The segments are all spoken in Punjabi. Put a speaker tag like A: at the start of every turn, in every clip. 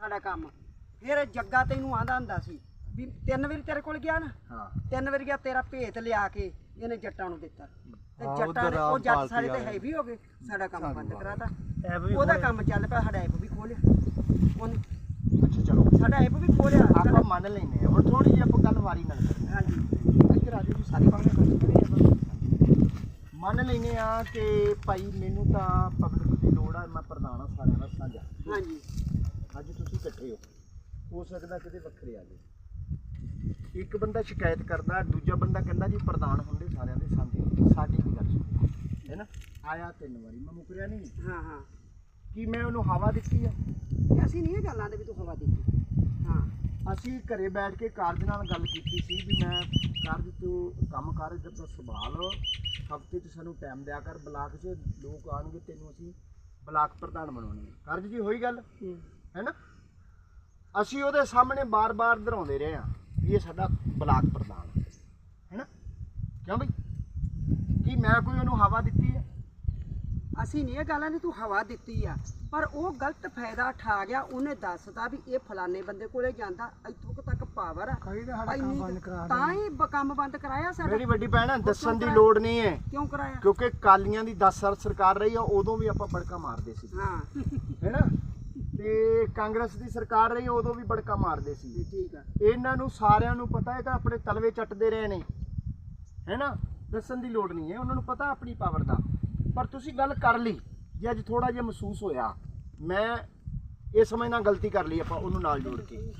A: ਸਾਡਾ ਕੰਮ। ਫਿਰ ਜੱਗਾ ਤੈਨੂੰ ਆਂਦਾ ਹੁੰਦਾ ਸੀ ਵੀ ਤਿੰਨ ਵਾਰੀ ਤੇਰੇ ਕੋਲ ਗਿਆ ਨਾ
B: ਹਾਂ।
A: ਤਿੰਨ ਵਾਰੀ ਗਿਆ ਤੇਰਾ ਭੇਤ ਲਿਆ ਕੇ ਇਹਨੇ ਜੱਟਾਂ ਨੂੰ ਦਿੱਤਾ। ਤੇ
C: ਹਾਂ,
A: ਜੱਟਾਂ
C: ਉੱਧਰ
A: ਨੇ ਉਹ ਜੱਟ
C: ਪਾਲਟੀ
A: ਸਾਰੇ ਤੇ
C: ਆਏ।
A: ਹੈਵੀ ਹੋ ਗਏ ਸਾਡਾ ਕੰਮ ਬੰਦ ਕਰਾਤਾ।
B: ਐਪ ਵੀ
A: ਉਹਦਾ। ਕੰਮ ਚੱਲ ਪਿਆ ਸਾਡਾ ਐਪ ਵੀ ਖੋਲਿਆ। ਉਹਨੇ
B: ਅੱਛਾ ਚਲੋ।
A: ਸਾਡਾ ਐਪ ਵੀ ਖੋਲਿਆ।
B: ਆਪਾਂ ਮੰਨ ਲੈਨੇ ਆ ਹੁਣ ਥੋੜੀ ਜਿਹੀ ਆਪਾਂ ਗੱਲ ਵਾਰੀ ਨਾਲ ਕਰੀਏ।
A: ਹਾਂਜੀ।
B: ਇੱਧਰ ਆ ਜਾਓ ਜੀ ਸਾਰੀ ਆਪਾਂ ਮੰਨ ਲੈਨੇ ਆ ਕਿ ਭਾਈ ਮੈਨੂੰ ਤਾਂ ਪਬਲਿਕ ਦੀ ਲੋੜ ਆ ਮੈਂ ਪ੍ਰਧਾਨ ਆ ਸਾਰਿਆਂ ਦਾ ਸਾਂਝਾ।
A: ਹਾਂਜੀ।
B: ਅੱਜ ਤੁਸੀਂ ਇਕੱਠੇ ਹੋ। ਹੋ ਸਕਦਾ ਕਿਤੇ ਵੱਖਰੇ ਆ ਜਾਓ। ਇੱਕ ਬੰਦਾ ਸ਼ਿਕਾਇਤ ਕਰਦਾ ਦੂਜਾ ਬੰਦਾ ਕਹਿੰਦਾ ਜੀ ਪ੍ਰਧਾਨ ਹੁੰਦੇ ਸਾਰਿਆਂ ਦੇ ਸਾਂਝੇ। ਸਾਡੀ ਵੀ ਗੱਲ ਸੁਣੋ। ਹੈ ਨਾ? ਆਇਆ ਤਿੰਨ ਵਾਰੀ। ਮੈਂ ਮੁਕਰਿਆ ਨਹੀਂ।
A: ਹਾਂ ਹਾਂ।
B: ਕਿ ਮੈਂ ਉਹਨੂੰ ਹਵਾ ਦਿੱਤੀ ਆ?
A: ਅਸੀਂ ਨਹੀਂ ਇਹ ਗੱਲਾਂ ਦੇ ਵੀ ਤੂੰ ਹਵਾ ਦਿੱਤੀ। ਹਾਂ।
B: ਅਸੀਂ ਘਰੇ ਬੈਠ ਕੇ ਕਾਰਜ ਨਾਲ ਗੱਲ ਕੀਤੀ ਸੀ ਵੀ ਮੈਂ ਕਾਰਜ ਤੋਂ ਕੰਮ ਕਾਰਜ ਦਾ ਸੰਭਾਲ ਹਫ਼ਤੇ 'ਚ ਸਾਨੂੰ ਟਾਈਮ ਦਿਆ ਕਰ ਬਲਾਕ 'ਚ ਲੋਕ ਆਣਗੇ ਤੈਨੂੰ ਅਸੀਂ ਬਲਾਕ ਪ੍ਰਧਾਨ ਬਣਾਉਣੇ। ਕਾਰਜ ਜੀ ਹੋਈ ਗੱਲ? ਹੈ ਨਾ ਅਸੀਂ ਉਹਦੇ ਸਾਹਮਣੇ ਬਾਰ-ਬਾਰ ਦਰਾਉਂਦੇ ਰਹੇ ਆ ਵੀ ਇਹ ਸਾਡਾ ਬਲਾਕ ਪ੍ਰਧਾਨ ਹੈ ਹੈ ਨਾ ਕਿਉਂ ਬਈ? ਕੀ ਮੈਂ ਕੋਈ ਉਹਨੂੰ ਹਵਾ ਦਿੱਤੀ ਹੈ?
A: ਅਸੀਂ ਨਹੀਂ ਇਹ ਗੱਲਾਂ ਦੀ ਤੂੰ ਹਵਾ ਦਿੱਤੀ ਆ ਪਰ ਉਹ ਗਲਤ ਫਾਇਦਾ ਉਠਾ ਗਿਆ ਉਹਨੇ ਦੱਸਤਾ ਵੀ ਇਹ ਫਲਾਣੇ ਬੰਦੇ ਕੋਲੇ ਜਾਂਦਾ ਇੱਥੋਂ ਕੁ ਤੱਕ ਪਾਵਰ ਆ।
B: ਕਹੀ ਤਾਂ
A: ਇੰਨੀ ਕੁ- ਤਾਂ ਹੀ ਬ- ਕੰਮ ਬੰਦ ਕਰਾਇਆ ਸਾਡਾ।
B: ਮੇਰੀ ਵੱਡੀ ਭੈਣ ਹੈ, ਦੱਸਣ ਦੀ ਲੋੜ ਨਹੀਂ ਹੈ।
A: ਕਿਉਂ ਕਰਾਇਆ?
B: ਕਿਉਂਕਿ ਕਾਲੀਆਂ ਦੀ 10 ਸਾਲ ਸਰਕਾਰ ਰਹੀ ਆ ਉਦੋਂ ਵੀ ਆਪਾਂ ਬੜਕਾ ਮਾਰਦੇ ਸੀ।
A: ਹਾਂ।
B: ਹੈਨਾ? ਤੇ ਕਾਂਗਰਸ ਦੀ ਸਰਕਾਰ ਰਹੀ ਉਦੋਂ ਵੀ ਬੜਕਾ ਮਾਰਦੇ ਸੀ।
A: ਠੀਕ ਆ।
B: ਇਹਨਾਂ ਨੂੰ ਸਾਰਿਆਂ ਨੂੰ ਪਤਾ ਹੈ ਤਾਂ ਆਪਣੇ ਤਲਵੇ ਚੱਟਦੇ ਰਹੇ ਨੇ। ਹੈਨਾ ਦੱਸਣ ਦੀ ਲੋੜ ਨਹੀਂ ਹੈ। ਉਹਨਾਂ ਨੂੰ ਪਤਾ ਆਪਣੀ ਪਾਵਰ ਦਾ। ਪਰ ਤੁਸੀਂ ਗੱਲ ਕਰ ਲਈ ਜੇ ਅੱਜ ਥੋੜਾ ਜਿਹਾ ਮਹਿਸੂਸ ਹੋਇਆ। ਮੈਂ ਇਹ ਸਮੇਂ ਨਾਲ ਗਲਤੀ ਕਰ ਲਈ ਆਪਾਂ ਉਹਨੂੰ ਨਾਲ ਜੋੜ ਕੇ।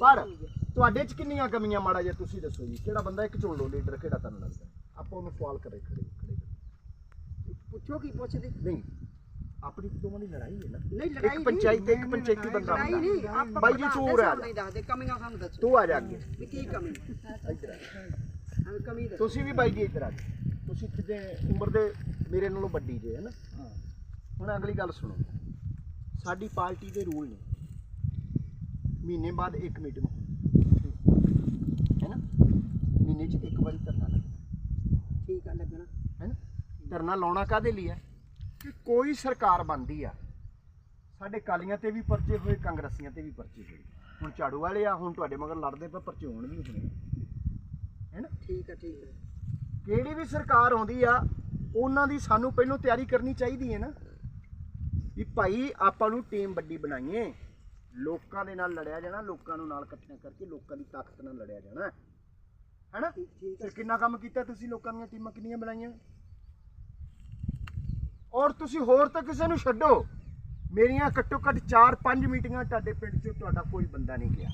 B: ਪਰ ਤੁਹਾਡੇ 'ਚ ਕਿੰਨੀਆਂ ਕਮੀਆਂ ਮਾੜਾ ਜਿਹਾ ਤੁਸੀਂ ਦੱਸੋ ਜੀ। ਕਿਹੜਾ ਬੰਦਾ ਇੱਕ ਚੁਣ ਲਓ ਲੀਡਰ ਕਿਹੜਾ ਤੁਹਾਨੂੰ ਲੱਗਦਾ? ਆਪਾਂ ਉਹਨੂੰ ਸਵਾਲ ਕਰੇ ਖੜੇ।
A: ਪੁੱਛੋ ਕੀ ਪੁੱਛਦੇ?
B: ਨਹੀਂ। ਆਪਣੀ ਦੋਵਾਂ ਦੀ ਲੜਾਈ ਹੈ ਨਾ।
A: ਨਹੀਂ ਲੜਾਈ
B: ਇੱਕ ਪੰਚਾਇਤ ਤੇ ਇੱਕ ਪੰਚਾਇਤੀ ਬੰਦਾ
A: ਲੜਾਈ ਨਹੀਂ ਆਪਾਂ
B: ਬਾਈ ਜੀ ਉਰੇ ਆ।
A: ਨਹੀਂ ਦੱਸਦੇ ਕਮੀਆਂ ਸਾਨੂੰ ਦੱਸੋ।
B: ਤੂੰ ਆ ਜਾ ਅੱਗੇ।
A: ਵੀ ਕੀ ਕਮੀ
B: ਇੱਧਰ ਆ
A: ਹਾਂ ਕਮੀ ਦੱਸੋ।
B: ਤੁਸੀਂ ਵੀ ਬਾਈ ਜੀ ਇੱਧਰ ਆ ਜਾਓ। ਤੁਸੀਂ ਕਿਤੇ ਉਮਰ ਦੇ ਮੇਰੇ ਨਾਲੋਂ ਵੱਡੀ ਜੇ ਹੈ ਨਾ? ਹੁਣ ਅਗਲੀ ਗੱਲ ਸੁਣੋ। ਸਾਡੀ ਪਾਰਟੀ ਦੇ ਰੂਲ ਨੇ। ਮਹੀਨੇ ਬਾਅਦ ਇੱਕ ਮੀਟਿੰਗ ਹੁੰਦੀ ਹੈ ਨਾ? ਮਹੀਨੇ 'ਚ ਇੱਕ ਵਾਰੀ ਧਰਨਾ ਲੱਗਦਾ
A: ਠੀਕ ਆ ਲੱਗਣਾ।
B: ਹੈ ਨਾ? ਧਰਨਾ ਲਾਉਣਾ ਕਾਦੇ ਲਈ ਹੈ ਕਿ ਕੋਈ ਸਰਕਾਰ ਬਣਦੀ ਆ ਸਾਡੇ ਕਾਲੀਆਂ ਤੇ ਵੀ ਪਰਚੇ ਹੋਏ ਕਾਂਗਰਸੀਆਂ ਤੇ ਵੀ ਪਰਚੇ ਹੋਏ। ਹੁਣ ਝਾੜੂ ਵਾਲੇ ਆ ਹੁਣ ਤੁਹਾਡੇ ਮਗਰ ਲੜਦੇ ਪਏ ਪਰਚੇ ਹੋਣ ਵੀ ਹੋਣੇ ਹੈ ਨਾ
A: ਠੀਕ ਆ ਠੀਕ ਆ।
B: ਕਿਹੜੀ ਵੀ ਸਰਕਾਰ ਆਉਂਦੀ ਆ ਉਹਨਾਂ ਦੀ ਸਾਨੂੰ ਪਹਿਲਾਂ ਤਿਆਰੀ ਕਰਨੀ ਚਾਹੀਦੀ ਹੈ ਨਾ। ਵੀ ਭਾਈ ਆਪਾਂ ਨੂੰ ਟੀਮ ਵੱਡੀ ਬਣਾਈਏ। ਲੋਕਾਂ ਦੇ ਨਾਲ ਲੜਿਆ ਜਾਣਾ ਲੋਕਾਂ ਨੂੰ ਨਾਲ ਇਕੱਠਿਆਂ ਕਰਕੇ ਲੋਕਾਂ ਦੀ ਤਾਕਤ ਨਾਲ ਲੜਿਆ ਜਾਣਾ। ਹੈਨਾ?
A: ਠੀਕ ਠੀਕ
B: ਤੇ ਕਿੰਨਾ ਕੰਮ ਕੀਤਾ ਤੁਸੀਂ ਲੋਕਾਂ ਦੀਆਂ ਟੀਮਾਂ ਕਿੰਨੀਆਂ ਬਣਾਈਆਂ? ਔਰ ਤੁਸੀਂ ਹੋਰ ਤਾਂ ਕਿਸੇ ਨੂੰ ਛੱਡੋ। ਮੇਰੀਆਂ ਘੱਟੋ ਘੱਟ 4-5 ਮੀਟਿੰਗਾਂ ਤੁਹਾਡੇ ਪਿੰਡ 'ਚ ਤੁਹਾਡਾ ਕੋਈ ਬੰਦਾ ਨਹੀਂ ਗਿਆ।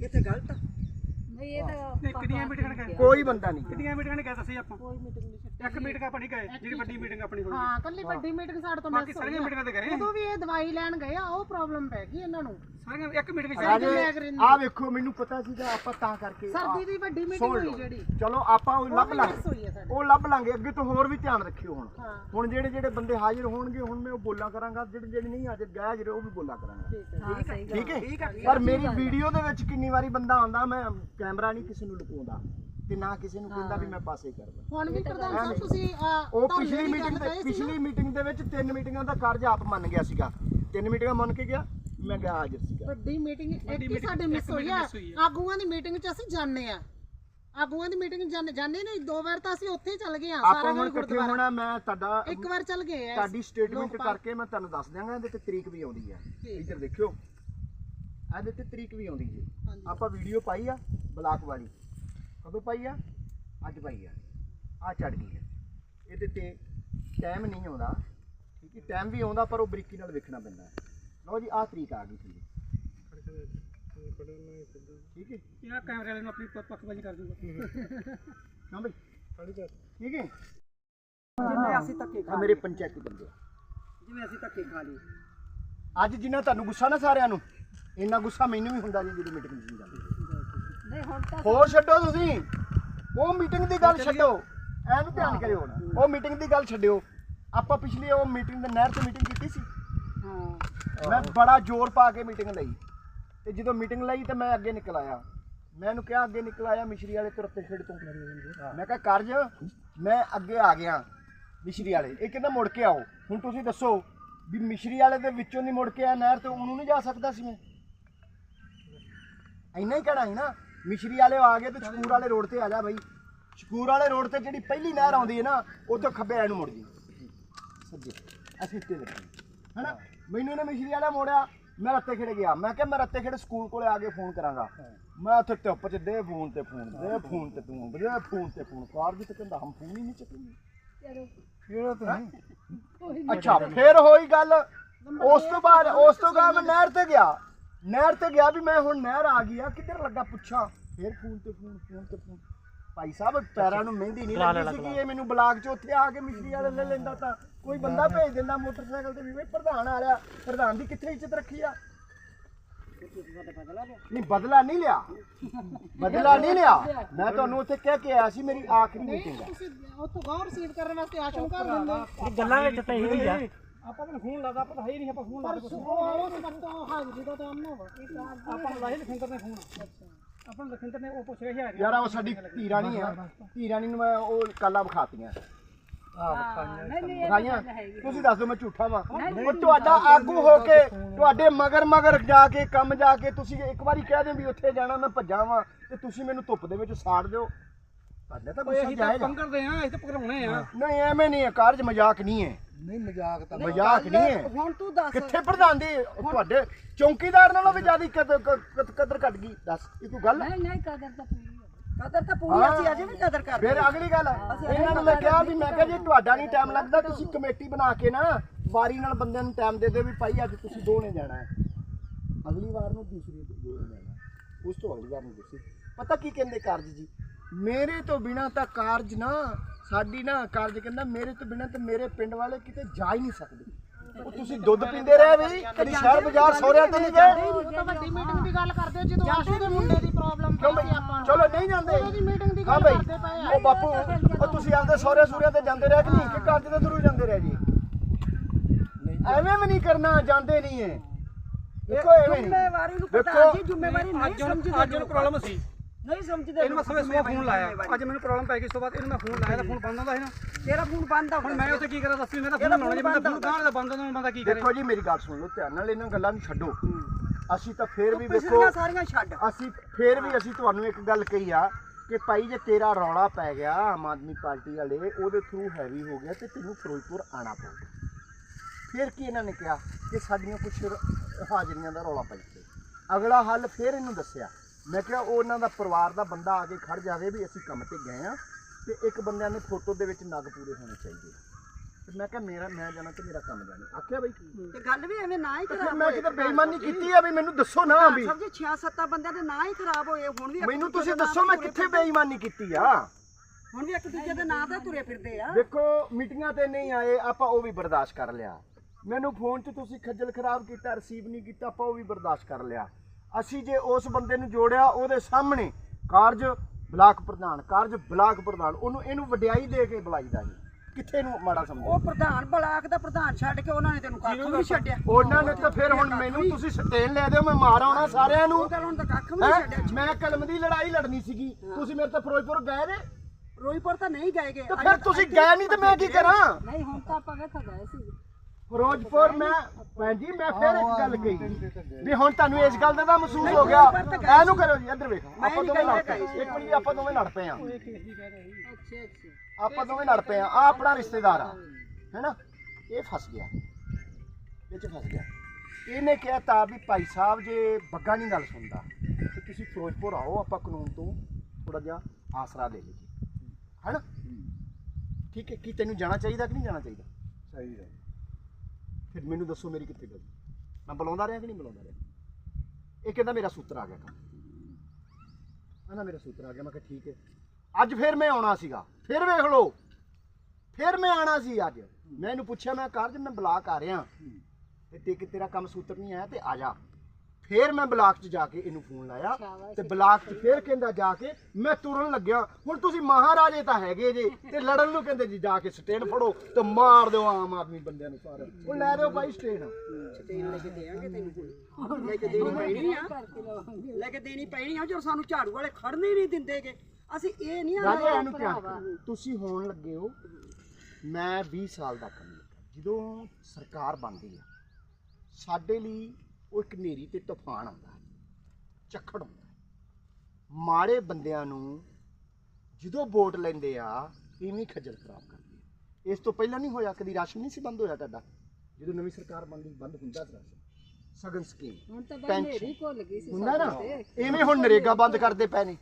A: ਇੱਥੇ ਗਲਤ ਆ।
D: ਨਹੀਂ ਇਹ ਤਾਂ
E: ਕਿੰਨੀਆਂ ਮੀਟਿੰਗਾਂ ਗਏ
B: ਕੋਈ ਬੰਦਾ ਨਹੀਂ ਗਿਆ।
E: ਕਿੰਨੀਆਂ ਮੀਟਿੰਗਾਂ ਨੇ ਕਹਿਤਾ ਸੀ ਆਪਾਂ? ਕੋਈ ਮੀਟਿੰਗ ਨਹੀਂ ਇੱਕ ਮੀਟਿੰਗ ਆਪਾਂ ਨਹੀਂ ਗਏ ਜਿਹੜੀ ਵੱਡੀ ਮੀਟਿੰਗ ਆਪਣੀ ਹੋਈ
D: ਹਾਂ ਕੱਲੀ ਵੱਡੀ ਮੀਟਿੰਗ ਸਾਡੇ ਤੋਂ
E: ਬਾਕੀ
D: ਮਿਸ
E: ਸਾਰੀਆਂ ਮੀਟਿੰਗਾਂ ਤੇ ਗਏ।
D: ਉਦੋਂ ਵੀ ਇਹ ਦਵਾਈ ਲੈਣ ਗਏ ਆ ਉਹ ਪ੍ਰੋਬਲਮ ਪੈ ਗਈ ਇਹਨਾਂ ਨੂੰ।
E: ਸਾਰੀਆਂ ਇੱਕ ਮੀਟਿੰਗ ਚ
B: ਰਾਜੇ ਆ ਵੇਖੋ ਮੈਨੂੰ ਪਤਾ ਸੀਗਾ ਆਪਾਂ ਤਾਂ ਕਰਕੇ
D: ਸਰਦੀ ਦੀ ਵੱਡੀ ਮੀਟਿੰਗ ਹੋਈ। ਜਿਹੜੀ।
B: ਚਲੋ ਆਪਾਂ ਉਹ ਲੱਭ ਲਾਂਗੇ। ਉਹ ਲੱਭ ਲਾਂਗੇ ਅੱਗੇ ਤੋਂ ਹੋਰ ਵੀ ਧਿਆਨ ਰੱਖਿਓ ਹੁਣ। ਹੁਣ ਜਿਹੜੇ ਜਿਹੜੇ ਬੰਦੇ ਹਾਜ਼ਰ ਹੋਣਗੇ ਹੁਣ ਮੈਂ ਉਹ ਬੋਲਾਂ ਕਰਾਂਗਾ ਜਿਹੜੇ ਜਿਹੜੇ ਨਹੀਂ ਹਾਜ਼ਰ ਗਏ ਜਿਹੜੇ ਉਹ ਵੀ ਬੋਲਾਂ ਕਰਾਂਗਾ।
D: ਠੀਕ ਹੈ
B: ਠੀਕ ਹੈ। ਪਰ ਮੇਰੀ ਵੀਡੀਓ ਦੇ ਵਿੱਚ ਕਿੰਨੀ ਵਾਰੀ ਬੰਦਾ ਆਉਂਦਾ ਮੈਂ ਕੈਮਰਾ ਨਹੀਂ ਕਿਸੇ ਨੂੰ ਲੁਕਾਉਂਦਾ। ਤੇ ਨਾ ਕਿਸੇ ਨੂੰ ਕਹਿੰਦਾ ਵੀ ਮੈਂ ਪਾਸੇ ਕਰਦਾ
D: ਹੁਣ ਵੀ ਪ੍ਰਧਾਨ ਸਾਹਿਬ ਤੁਸੀਂ
B: ਉਹ ਪਿਛਲੀ
D: ਦੀ
B: ਮੀਟਿੰਗ ਤੇ
D: ਨਾ।
B: ਪਿਛਲੀ ਮੀਟਿੰਗ ਦੇ ਵਿੱਚ ਤਿੰਨ ਮੀਟਿੰਗਾਂ ਦਾ ਕਾਰਜ ਆਪ ਮੰਨ ਗਿਆ ਸੀਗਾ। ਤਿੰਨ ਮੀਟਿੰਗਾਂ ਮੰਨ ਕੇ ਗਿਆ ਮੈਂ ਗਿਆ ਹਾਜ਼ਰ ਸੀਗਾ।
D: ਵੱਡੀ ਮੀਟਿੰਗ ਇੱਕ ਹੀ ਸਾਡੇ ਮਿਸ ਹੋਈ ਆ।
E: ਆ।
D: ਆਗੂਆਂ ਦੀ ਮੀਟਿੰਗ 'ਚ ਅਸੀਂ ਜਾਂਦੇ ਆ। ਆਗੂਆਂ ਦੀ ਮੀਟਿੰਗ ਜਾਂਦੇ ਜਾਂਦੇ ਨਹੀਂ ਦੋ ਵਾਰ ਤਾਂ ਅਸੀਂ ਉੱਥੇ ਚੱਲ ਗਏ ਆ ਸਾਰਾ ਦਿਨ ਗੁਰਦੁਆਰਾ।
B: ਹੋਣਾ ਮੈਂ ਤੁਹਾਡਾ
D: ਇੱਕ ਵਾਰ ਚੱਲ ਗਏ ਆ
B: ਤੁਹਾਡੀ ਸਟੇਟਮੈਂਟ ਕਰਕੇ ਮੈਂ ਤੁਹਾਨੂੰ ਦੱਸ ਦਿਆਂਗਾ ਇਹਦੇ ਤੇ ਤਰੀਕ ਵੀ ਆਉਂਦੀ ਹੈ ਇੱਧਰ ਦੇਖਿਓ ਇਹਦੇ ਤੇ ਤਰੀਕ ਵੀ ਆਉਂਦੀ
D: ਹਾਂਜੀ।
B: ਆਪਾਂ ਵੀਡੀਓ ਪਾਈ ਆ ਬਲਾਕ ਵਾਲੀ। ਕਦੋਂ ਪਾਈ ਆ? ਅੱਜ ਪਾਈ ਆ। ਆ ਚੜ ਗਈ ਹੈ ਇਹਦੇ ਤੇ ਟਾਈਮ ਨਹੀਂ ਆਉਂਦਾ। ਠੀਕ ਹੈ ਟਾਈਮ ਵੀ ਆਉਂਦਾ ਪਰ ਉਹ ਬਰੀਕੀ ਨਾਲ ਵੇਖਣਾ ਪੈਂਦਾ। ਹੈ ਲਓ ਜੀ ਆਹ ਤਰੀਕ ਆ ਗਈ ਥੱਲੇ। ਠੀਕ ਹੈ?
E: ਇਹ ਕੈਮਰੇ ਵਾਲੇ ਨੂੰ ਆਪਣੀ ਪ- ਪੱਖਬਾਜ਼ੀ ਕਰ ਦੂੰਗਾ
B: ਹਾਂ ਬਈ। ਠੀਕ ਹੈ?
A: ਜਿੰਨੇ ਅਸੀਂ ਧੱਕੇ
B: ਆ
A: ਖਾ
B: ਮੇਰੇ ਪੰਚਾਇਤੀ ਬੰਦੇ ਆ।
A: ਜਿਵੇਂ ਅਸੀਂ ਧੱਕੇ ਖਾ ਲਈ
B: ਅੱਜ ਜਿੰਨਾ ਤੁਹਾਨੂੰ ਗੁੱਸਾ ਨਾ ਸਾਰਿਆਂ ਨੂੰ ਇੰਨਾ ਗੁੱਸਾ ਮੈਨੂੰ ਵੀ ਹੁੰਦਾ ਜੀ ਜਿਹੜੀ ਮੀਟਿੰਗ ਨਹੀਂ ਜਾਂਦੀ।
D: ਨਹੀਂ ਹੁਣ ਤਾਂ
B: ਹੋਰ ਛੱਡੋ ਤੁਸੀਂ। ਉਹ ਮੀਟਿੰਗ ਦੀ ਗੱਲ ਛੱਡੋ। ਐਨੂੰ ਧਿਆਨ ਕਰਿਓ ਉਹ ਮੀਟਿੰਗ ਦੀ ਗੱਲ ਛੱਡਿਓ। ਆਪਾਂ ਪਿਛਲੀ ਉਹ ਮੀਟਿੰਗ ਦੇ ਨਹਿਰ ਤੇ ਮੀਟਿੰਗ ਕੀਤੀ ਸੀ?
A: ਹਾਂ।
B: ਮੈਂ ਬੜਾ ਜ਼ੋਰ ਪਾ ਕੇ ਮੀਟਿੰਗ ਲਈ। ਤੇ ਜਦੋਂ ਮੀਟਿੰਗ ਲਈ ਤੇ ਮੈਂ ਅੱਗੇ ਨਿਕਲ ਆਇਆ। ਮੈਂ ਇਹਨੂੰ ਕਿਹਾ ਅੱਗੇ ਨਿਕਲ ਆਇਆ ਮਿਸ਼ਰੀ ਵਾਲੇ ਤੁਰਤੇ ਖੇਡ ਤੋਂ। ਮੈਂ ਕਿਹਾ ਕਾਰਜ ਮੈਂ ਅੱਗੇ ਆ ਗਿਆ ਮਿਸ਼ਰੀ ਵਾਲੇ। ਇਹ ਕਹਿੰਦਾ ਮੁੜ ਕੇ ਆਓ। ਹੁਣ ਤੁਸੀਂ ਦੱਸੋ ਵੀ ਮਿਸ਼ਰੀ ਵਾਲੇ ਦੇ ਵਿੱਚੋਂ ਦੀ ਮੁੜ ਕੇ ਆ ਨਹਿਰ ਤੇ ਉਹਨੂੰ ਨਹੀਂ ਜਾ ਸਕਦਾ ਸੀ ਮੈਂ। ਇੰਨਾ ਹੀ ਕਹਿਣਾ ਸੀ ਨਾ। ਮਿਸ਼ਰੀ ਵਾਲੇ ਆ ਗਏ ਤੇ ਸ਼ਕੂਰ ਵਾਲੇ ਰੋਡ ਤੇ ਆ ਜਾ ਬਈ। ਸ਼ਕੂਰ ਵਾਲੇ ਰੋਡ ਤੇ ਜਿਹੜੀ ਪਹਿਲੀ ਨਹਿਰ ਆਉਂਦੀ ਹੈ ਨਾ ਤੋਂ ਖੱਬੇ ਐਨੂੰ ਮੁੜ ਜੀ ਸੱਜੇ। ਅਸੀਂ ਤੇ ਦੇਖੀ ਹੈਨਾ? ਮੈਨੂੰ ਨੇ ਮਿਸ਼ਰੀ ਵਾਲਾ ਮੋੜਿਆ ਮੈਂ ਰੱਤੇ ਖੇੜੇ ਗਿਆ। ਮੈਂ ਕਿਹਾ ਮੈਂ ਰੱਤੇ ਖੇੜੇ ਸਕੂਲ ਕੋਲੇ ਆ ਕੇ ਫੋਨ ਕਰਾਂਗਾ। ਮੈਂ ਉੱਥੇ ਟੱਪ ਚ ਦੇ ਫੋਨ ਤੇ ਫੋਨ ਦੇ ਫੋਨ ਤੇ ਤੂੰ ਦੇ ਫੋਨ ਤੇ ਫੋਨ। ਕਾਰ ਵੀ ਤੇ ਕਹਿੰਦਾ ਹਮ ਫੋਨ ਹੀ ਨਹੀਂ ਚੱਕੇਂਗੇ। ਅੱਛਾ ਫਿਰ ਹੋਈ ਗੱਲ। ਉਸ ਤੋਂ ਬਾਅਦ ਉਸ ਤੋਂ ਬਾਅਦ ਮੈਂ ਨਹਿਰ ਤੇ ਗਿਆ। ਨਹਿਰ ਤੇ ਗਿਆ ਵੀ ਮੈਂ ਹੁਣ ਨਹਿਰ ਆ ਗਈ ਆ ਕਿੱਧਰ ਲੱਗਾ ਪੁੱਛਾਂ? ਫਿਰ ਫੋਨ ਤੇ ਫੋਨ ਫੋਨ ਤੇ ਫੋਨ। ਭਾਈ ਸਾਹਿਬ ਪੈਰਾਂ ਨੂੰ ਮਹਿੰਦੀ ਨਹੀਂ ਲੱਗੀ ਸੀ ਕਿ ਇਹ ਮੈਨੂੰ ਬਲਾਕ ਚ ਉੱਥੇ ਆ ਕੇ ਮਿਸਤਰੀ ਵਾਲੇ ਲੈ ਲੈਂਦਾ ਤਾਂ। ਕੋਈ ਬੰਦਾ ਭੇਜ ਦਿੰਦਾ ਮੋਟਰਸਾਈਕਲ ਤੇ ਵੀ ਬਈ ਪ੍ਰਧਾਨ ਆ ਰਿਹਾ ਪ੍ਰਧਾਨ ਦੀ ਕਿੱਥੇ ਇੱਜ਼ਤ ਰੱਖੀ ਆ? ਨਹੀਂ ਬਦਲਾ ਨਹੀਂ ਲਿਆ। ਬਦਲਾ ਨਹੀਂ ਲਿਆ। ਮੈਂ ਤੁਹਾਨੂੰ ਉੱਥੇ ਕਹਿ ਕੇ ਆਇਆ ਸੀ ਮੇਰੀ ਆਖਰੀ ਮੀਟਿੰਗ ਹੈ
D: ਤੁਸੀਂ ਉੱਥੋਂ ਗਾਂ ਰਿਸੀਵ ਕਰਨ ਵਾਸਤੇ ਆਸ਼ਮ ਕਰ ਦਿੰਦੇ
E: ਗੱਲਾਂ ਵਿੱਚ ਤਾਂ ਇਹੀ ਆ। ਆਪਾਂ ਨੂੰ ਫੋਨ ਲਾਦਾ ਆਪਾਂ ਤਾਂ ਹੈ ਹੀ ਨਹੀਂ ਆਪਾਂ ਫੋਨ ਲਾ
D: ਪਰ ਉਹ ਬੰਦਾ ਹਾਜ਼ਰੀ ਦਾ ਟਾਈਮ ਨਾ
E: ਆਪਾਂ ਨੂੰ ਲਾਹੀ ਲਖਿੰਦਰ ਨੇ ਫੋਨ ਆਪਾਂ ਨੂੰ ਲਖਿੰਦਰ ਨੇ ਉਹ ਪੁੱਛ ਰਿਹਾ ਹੈ।
B: ਯਾਰ ਉਹ ਸਾਡੀ ਧੀ ਰਾਣੀ ਆ ਧੀ ਰਾਣੀ ਨੂੰ ਮੈਂ ਉਹ ਕਾਲਾ ਵਿਖਾਤੀਆਂ। ਵਿਖਾਈਆਂ ਤੁਸੀਂ ਦੱਸ ਦਿਓ ਮੈਂ ਝੂਠਾ ਵਾਂ। ਉਹ ਤੁਹਾਡਾ ਆਗੂ ਹੋ ਕੇ ਤੁਹਾਡੇ ਮਗਰ ਮਗਰ ਜਾ ਕੇ ਕੰਮ ਜਾ ਕੇ ਤੁਸੀਂ ਇੱਕ ਵਾਰੀ ਕਹਿ ਦੇ ਵੀ ਉੱਥੇ ਜਾਣਾ ਮੈਂ ਭੱਜਾਂ ਵਾਂ ਤੇ ਤੁਸੀਂ ਮੈਨੂੰ ਧੁੱਪ ਦੇ ਵਿੱਚ ਸਾੜ ਦਿਓ। ਤੁਹਾਡੇ ਤਾਂ ਗੁੱਸਾ ਜਾਏਗਾ।
E: ਆ ਅਸੀਂ ਤਾਂ ਪਕੜਾਉਣੇ ਆ।
B: ਨਹੀਂ ਐਵੇਂ ਨਹੀਂ ਹੈ ਕਾਰਜ ਮਜ਼ਾਕ ਨਹੀਂ ਹੈ।
C: ਨਹੀਂ ਮਜ਼ਾਕ ਤਾਂ
B: ਮਜ਼ਾਕ ਨਹੀਂ ਹੈ।
A: ਹੁਣ ਤੂੰ ਦੱਸ।
B: ਕਿੱਥੇ ਪ੍ਰਧਾਨ ਦੀ ਉਹ ਤੁਹਾਡੇ ਚੌਂਕੀਦਾਰ ਨਾਲੋਂ ਵੀ ਜ਼ਿਆਦਾ ਕਦਰ ਘਟ ਗਈ। ਦੱਸ ਇਹ ਕੋਈ ਗੱਲ? ਹੈ?
A: ਨਹੀਂ ਨਹੀਂ ਕਦਰ ਤਾਂ ਪੂਰੀ ਕਦਰ ਤਾਂ ਪੂਰੀ ਅਸੀਂ ਅਜੇ ਵੀ ਕਦਰ ਕਰਦੇ
B: ਫਿਰ ਅਗਲੀ ਗੱਲ ਇਹਨਾਂ ਨੂੰ ਮੈਂ ਕਿਹਾ ਵੀ ਮੈਂ ਕਿਹਾ ਜੇ ਤੁਹਾਡਾ ਨਹੀਂ ਟਾਈਮ ਲੱਗਦਾ ਤੁਸੀਂ ਕਮੇਟੀ ਬਣਾ ਕੇ ਨਾ ਵਾਰੀ ਨਾਲ ਬੰਦਿਆਂ ਨੂੰ ਟਾਈਮ ਦੇ ਦਿਓ ਵੀ ਭਾਈ ਅੱਜ ਤੁਸੀਂ ਦੋ ਨੇ ਜਾਣਾ ਹੈ। ਅਗਲੀ ਵਾਰ ਨੂੰ ਦੂਸਰੀ ਦੋ ਨੇ ਜਾਣਾ ਉਸ ਤੋਂ ਅਗਲੀ ਵਾਰ ਨੂੰ ਤੁਸੀਂ ਪਤਾ ਕੀ ਕਹਿੰਦੇ ਕਾਰਜ ਜੀ? ਮੇਰੇ ਤੋਂ ਬਿਨਾ ਤਾਂ ਕਾਰਜ ਨਾ ਸਾਡੀ ਨਾ ਕਾਰਜ ਕਹਿੰਦਾ ਮੇਰੇ ਤੋਂ ਬਿਨਾ ਤੇ ਮੇਰੇ ਪਿੰਡ ਵਾਲੇ ਕਿਤੇ ਜਾ ਹੀ ਨਹੀਂ ਸਕਦੇ। ਉਹ ਤੁਸੀਂ ਦੁੱਧ ਪੀਂਦੇ ਰਹੇ ਵੀ ਕਦੀ ਸ਼ਹਿਰ ਬਾਜ਼ਾਰ ਸੌਰਿਆਂ ਤੇ ਨਹੀਂ ਗਏ?
D: ਉਹ ਤਾਂ ਵੱਡੀ ਮੀਟਿੰਗ ਦੀ ਗੱਲ ਕਰਦੇ ਹੋ ਜਦੋਂ ਆਸ਼ੂ ਦੇ ਮੁੰਡੇ ਦੀ ਪ੍ਰੋਬਲਮ
B: ਕਿਉਂ
D: ਪਈ
B: ਬਈ?
D: ਸੀ ਆਪਾਂ ਨੂੰ?
B: ਚਲੋ ਨਹੀਂ ਜਾਂਦੇ।
D: ਉਹਦੀ ਮੀਟਿੰਗ ਦੀ
B: ਹਾਂ
D: ਗੱਲ
B: ਬਈ
D: ਕਰਦੇ ਪਏ ਆ।
B: ਉਹ ਬਾਪੂ ਉਹ ਤੁਸੀਂ ਆਪਦੇ ਸਹੁਰੇ ਸੂਰਿਆਂ ਤੇ ਜਾਂਦੇ ਰਹੇ ਕਿ ਨਹੀਂ? ਕਿ ਕਾਰਜ ਦੇ ਥਰੂ ਜਾਂਦੇ ਰਹੇ ਜੀ? ਐਵੇਂ ਵੀ ਨਹੀਂ ਕਰਨਾ ਜਾਂਦੇ ਨਹੀਂ ਹੈ ਦੇਖੋ ਐਵੇਂ
A: ਜ਼ਿੰਮੇਵਾਰੀ ਨੂੰ ਪ੍ਰਧਾਨ ਜੀ ਜ਼ਿੰਮੇਵਾਰੀ ਨਹੀਂ ਸਮਝਦੇ
E: ਅੱਜ ਨੂੰ ਪ੍ਰੋਬਲਮ ਸੀ।
A: ਨਹੀਂ ਸਮਝਦੇ
E: ਇਹਨੂੰ ਮੈਂ ਸਵੇਰੇ ਸਵੇਰੇ ਫੋਨ ਲਾਇਆ। ਅੱਜ ਮੈਨੂੰ ਪ੍ਰੋਬਲਮ ਪੈ ਗਈ ਉਸ ਤੋਂ ਬਾਅਦ ਇਹਨੂੰ ਮੈਂ ਫੋਨ ਲਾਇਆ ਤਾਂ ਫੋਨ ਬੰਦ ਹੁੰਦਾ ਸੀ ਨਾ।
A: ਤੇਰਾ ਫੋਨ ਬੰਦ ਆ
E: ਹੁਣ ਮੈਂ ਉੱਥੇ ਕੀ ਕਰਾਂ ਦੱਸ ਮੇਰਾ ਫੋਨ ਲਾਉਣਾ ਜੇ ਮੈਂ ਫੋਨ ਗਾਂ ਦਾ ਬੰਦ ਹੁੰਦਾ ਬੰਦਾ ਕੀ ਕਰੇ?
B: ਦੇਖੋ ਜੀ ਮੇਰੀ ਗੱਲ ਸੁਣ ਲਓ ਧਿਆਨ ਨਾਲ ਇਹਨਾਂ ਗੱਲਾਂ ਨੂੰ ਛੱਡੋ। ਅਸੀਂ ਤਾਂ ਫੇਰ ਵੀ ਵੇਖੋ
A: ਪਿਛਲੀਆਂ ਸਾਰੀਆਂ ਛੱਡ।
B: ਅਸੀਂ ਫੇਰ ਵੀ ਅਸੀਂ ਤੁਹਾਨੂੰ ਇੱਕ ਗੱਲ ਕਹੀ ਆ ਕਿ ਭਾਈ ਜੇ ਤੇਰਾ ਰੌਲਾ ਪੈ ਗਿਆ ਆਮ ਆਦਮੀ ਪਾਰਟੀ ਵਾਲੇ ਉਹਦੇ ਥਰੂ ਹੈਵੀ ਹੋ ਗਿਆ ਤੇ ਤੈਨੂੰ ਫਿਰੋਜ਼ਪੁਰ ਆਣਾ ਪਊਗਾ। ਫਿਰ ਕੀ ਇਹਨਾਂ ਨੇ ਕਿਹਾ? ਕਿ ਸਾਡੀਆਂ ਕੁਝ ਹਾਜ਼ਰੀਆਂ ਦਾ ਰੌਲਾ ਪਾਈ ਤੇ ਅਗਲਾ ਹੱਲ ਫਿਰ ਇਹਨੂੰ ਦੱਸਿਆ। ਮੈਂ ਕਿਹਾ ਉਹ ਉਹਨਾਂ ਦਾ ਪਰਿਵਾਰ ਦਾ ਬੰਦਾ ਆ ਕੇ ਖੜ ਜਾਵੇ ਵੀ ਅਸੀਂ ਕੰਮ ਤੇ ਗਏ ਆ ਤੇ ਇੱਕ ਬੰਦਿਆਂ ਨੇ ਫੋਟੋ ਦੇ ਵਿੱਚ ਨਗ ਪੂਰੇ ਹੋਣੇ ਚਾਹੀਦੇ ਤੇ ਮੈਂ ਕਿਹਾ ਮੇਰਾ ਮੈਂ ਜਾਣਾ ਤੇ ਮੇਰਾ ਕੰਮ ਜਾਣਾ। ਆਖਿਆ ਬਈ
A: ਤੇ ਗੱਲ ਵੀ ਐਵੇਂ ਨਾ ਹੀ
B: ਤੇ ਫਿਰ
A: ਖਰਾਬ
B: ਮੈਂ ਕਿਤੇ ਬੇਈਮਾਨੀ ਕੀਤੀ ਆ ਵੀ ਮੈਨੂੰ ਦੱਸੋ ਨਾ ਵੀ।
A: ਸਭ ਜੀ 6-7 ਬੰਦਿਆਂ ਦੇ ਨਾਂ ਹੀ ਖਰਾਬ ਹੋਏ ਹੁਣ ਵੀ ਇੱਕ
B: ਮੈਨੂੰ
A: ਦੂਜੇ
B: ਤੁਸੀਂ
A: ਦੇ ਨਾਂ
B: ਦੱਸੋ ਮੈਂ
A: ਤੇ
B: ਕਿੱਥੇ ਬੇਈਮਾਨੀ ਕੀਤੀ ਆ?
A: ਹੁਣ ਵੀ ਇੱਕ ਦੂਜੇ ਦੇ ਨਾਂ ਤੇ ਤੁਰੇ ਫਿਰਦੇ ਆ।
B: ਦੇਖੋ ਮੀਟਿੰਗਾਂ ਤੇ ਨਹੀਂ ਆਏ ਆਪਾਂ ਉਹ ਵੀ ਬਰਦਾਸ਼ਤ ਕਰ ਲਿਆ। ਮੈਨੂੰ ਫੋਨ 'ਚ ਤੁਸੀਂ ਖੱਜਲ ਖਰਾਬ ਕੀਤਾ ਰਿਸੀਵ ਨਹੀਂ ਕੀਤਾ ਆਪਾਂ ਉਹ ਵੀ ਬਰਦਾਸ਼ਤ ਕਰ ਲਿਆ। ਅਸੀਂ ਜੇ ਉਸ ਬੰਦੇ ਨੂੰ ਜੋੜਿਆ ਉਹਦੇ ਸਾਹਮਣੇ ਕਾਰਜ ਬਲਾਕ ਪ੍ਰਧਾਨ ਕਾਰਜ ਬਲਾਕ ਪ੍ਰਧਾਨ ਉਹਨੂੰ ਇਹਨੂੰ ਵਡਿਆਈ ਦੇ ਕੇ ਬੁਲਾਈਦਾ ਸੀ। ਕਿੱਥੇ ਨੂੰ ਮਾੜਾ ਸਮਝਿਆ
A: ਉਹ ਪ੍ਰਧਾਨ ਬਲਾਕ ਦਾ ਪ੍ਰਧਾਨ ਛੱਡ ਕੇ ਉਹਨਾਂ ਨੇ ਤੈਨੂੰ ਕੱਖ ਵੀ ਨਹੀਂ ਛੱਡਿਆ।
B: ਉਹਨਾਂ ਨੇ ਤਾਂ ਫਿਰ ਹੁਣ ਮੈਨੂੰ ਤੁਸੀਂ ਸਟੇਨ ਲੈ ਦਿਓ ਮੈਂ ਮਾਰ ਆਉਣਾ ਸਾਰਿਆਂ ਨੂੰ।
A: ਉਹ ਗੱਲ ਹੁਣ ਤਾਂ ਕੱਖ ਵੀ ਨਹੀਂ? ਛੱਡਿਆ।
B: ਮੈਂ ਕਲਮ ਦੀ ਲੜਾਈ ਲੜਨੀ ਸੀਗੀ। ਤੁਸੀਂ ਮੇਰੇ ਤੋਂ ਫਿਰੋਜ਼ਪੁਰ ਗਏ ਨੇ
A: ਰੋਈਪੁਰ ਤਾਂ ਨਹੀਂ ਗਏਗੇ
B: ਤੇ ਫਿਰ ਤੁਸੀਂ ਗਏ ਨਹੀਂ ਤੇ ਮੈਂ ਕੀ ਕਰਾਂ?
A: ਨਹੀਂ ਹੁਣ ਤਾਂ ਆਪਾਂ ਵੇਖ ਗਏ ਸੀ?
B: ਫਿਰੋਜ਼ਪੁਰ ਮੈਂ ਭੈਣ ਜੀ ਮੈਂ ਫਿਰ ਇੱਕ ਗੱਲ ਕਹੀ। ਵੀ ਹੁਣ ਤੁਹਾਨੂੰ ਇਸ ਗੱਲ ਦਾ ਤਾਂ ਮਹਿਸੂਸ ਹੋ ਗਿਆ। ਇਹਨੂੰ ਕਰੋ ਜੀ ਇੱਧਰ ਵੇਖੋ। ਆਪਾਂ ਦੋਵੇਂ ਲੜ ਪਏ ਇੱਕ ਮਿੰਟ ਜੀ ਆਪਾਂ ਦੋਵੇਂ ਲੜ ਪਏ ਆ
A: ਅੱਛਾ ਅੱਛਾ।
B: ਆਪਾਂ ਦੋਵੇਂ ਲੜ ਪਏ ਆ ਆ ਆਪਣਾ ਰਿਸ਼ਤੇਦਾਰ ਆ। ਹੈਨਾ? ਇਹ ਫਸ ਗਿਆ। ਇਹ ਚ ਫਸ ਗਿਆ। ਇਹਨੇ ਕਿਹਾ ਤਾਂ ਵੀ ਭਾਈ ਸਾਹਿਬ ਜੇ ਬੱਗਾ ਨਹੀਂ ਗੱਲ ਸੁਣਦਾ ਤੇ ਤੁਸੀਂ ਫਿਰੋਜ਼ਪੁਰ ਆਓ ਆਪਾਂ ਕਾਨੂੰਨ ਤੋਂ ਥੋੜਾ ਜਿਹਾ ਆਸਰਾ ਲੈ ਲਈਏ। ਹੈਨਾ? ਠੀਕ ਹੈ ਕੀ ਤੈਨੂੰ ਜਾਣਾ ਚਾਹੀਦਾ ਕਿ ਨਹੀਂ ਜਾਣਾ ਚਾਹੀਦਾ?
C: ਸਹੀ ਹੈ
B: ਫਿਰ ਮੈਨੂੰ ਦੱਸੋ ਮੇਰੀ ਕਿੱਥੇ ਗਲਤੀ? ਮੈਂ ਬੁਲਾਉਂਦਾ ਰਿਹਾ ਕਿ ਨਹੀਂ ਬੁਲਾਉਂਦਾ ਰਿਹਾ? ਇਹ ਕਹਿੰਦਾ ਮੇਰਾ ਸੂਤਰ ਆ ਗਿਆ ਕੰਮ। ਕਹਿੰਦਾ ਮੇਰਾ ਸੂਤਰ ਆ ਗਿਆ ਮੈਂ ਕਿਹਾ ਠੀਕ ਹੈ। ਅੱਜ ਫਿਰ ਮੈਂ ਆਉਣਾ ਸੀਗਾ। ਫਿਰ ਵੇਖ ਲਓ। ਫਿਰ ਮੈਂ ਆਣਾ ਸੀ ਅੱਜ। ਮੈਂ ਇਹਨੂੰ ਪੁੱਛਿਆ ਮੈਂ ਕਾਰਜ ਮੈਂ ਬਲਾਕ ਆ ਰਿਹਾ। ਤੇ ਤੇ ਕਿ ਤੇਰਾ ਕੰਮ ਸੂਤਰ ਨਹੀਂ ਆਇਆ ਤੇ ਆ ਜਾ। ਫਿਰ ਮੈਂ ਬਲਾਕ 'ਚ ਜਾ ਕੇ ਇਹਨੂੰ ਫੋਨ ਲਾਇਆ ਤੇ ਬਲਾਕ 'ਚ ਫਿਰ ਕਹਿੰਦਾ ਜਾ ਕੇ ਮੈਂ ਤੁਰਨ ਲੱਗਿਆ। ਹੁਣ ਤੁਸੀਂ ਮਹਾਰਾਜੇ ਤਾਂ ਹੈਗੇ ਜੇ ਤੇ ਲੜਨ ਨੂੰ ਕਹਿੰਦੇ ਜੀ ਜਾ ਕੇ ਸਟੇਨ ਫੜੋ ਤੇ ਮਾਰ ਦਿਓ ਆਮ ਆਦਮੀ ਬੰਦਿਆਂ ਨੂੰ ਸਾਰੇ। ਉਹ ਲੈ ਦਿਓ ਬਾਈ ਸਟੇਨ।
A: ਤੇਲ ਲੈ ਕੇ ਦੇਾਂਗੇ ਤੈਨੂੰ ਲੈ ਕੇ ਦੇਣੀ ਪੈਣੀ ਆ। ਲੈ ਕੇ ਦੇਣੀ ਪੈਣੀ ਆ ਜਦੋਂ ਸਾਨੂੰ ਝਾੜੂ ਵਾਲੇ ਖੜਨ ਨਹੀਂ ਦਿੰਦੇਗੇ। ਅਸੀਂ ਇਹ ਨਹੀਂ
B: ਰਾਜਾ ਇਹਨੂੰ ਕਰੋ। ਤੁਸੀਂ ਹੋਣ ਲੱਗੇ ਹੋ ਮੈਂ 20 ਸਾਲ ਦਾ ਕੰਮ ਕੀਤਾ। ਜਦੋਂ ਸਰਕਾਰ ਬਣਦੀ ਆ ਸਾਡੇ ਲਈ ਉਹ ਇੱਕ ਨੇਰੀ ਤੇ ਤੂਫਾਨ ਆਉਂਦਾ ਹੈ ਝੱਖੜ ਆਉਂਦਾ ਹੈ। ਮਾੜੇ ਬੰਦਿਆਂ ਨੂੰ ਜਦੋਂ ਵੋਟ ਲੈਂਦੇ ਆ ਇਵੇਂ ਖੱਜਲ ਖਰਾਬ ਕਰਦੇ ਆ। ਇਸ ਤੋਂ ਪਹਿਲਾਂ ਨਹੀਂ ਹੋਇਆ ਕਦੀ ਰਾਸ਼ਨ ਨਹੀਂ ਸੀ ਬੰਦ ਹੋਇਆ ਤੁਹਾਡਾ? ਜਦੋਂ ਨਵੀਂ ਸਰਕਾਰ ਬਣਦੀ ਬੰਦ ਹੁੰਦਾ ਸੀ ਰਾਸ਼ਨ। ਸਗਨ ਸਕੀਮ।
C: ਹੁਣ ਤਾਂ
B: ਪੈਨਸ਼ਨ।
C: ਨੇਰੀ ਭੁੱਲ ਗਈ ਸੀ
B: ਹੁੰਦਾ ਨਾ? ਐਵੇਂ ਹੁਣ ਨਰੇਗਾ ਬੰਦ ਕਰਦੇ ਪਏ ਨੇ।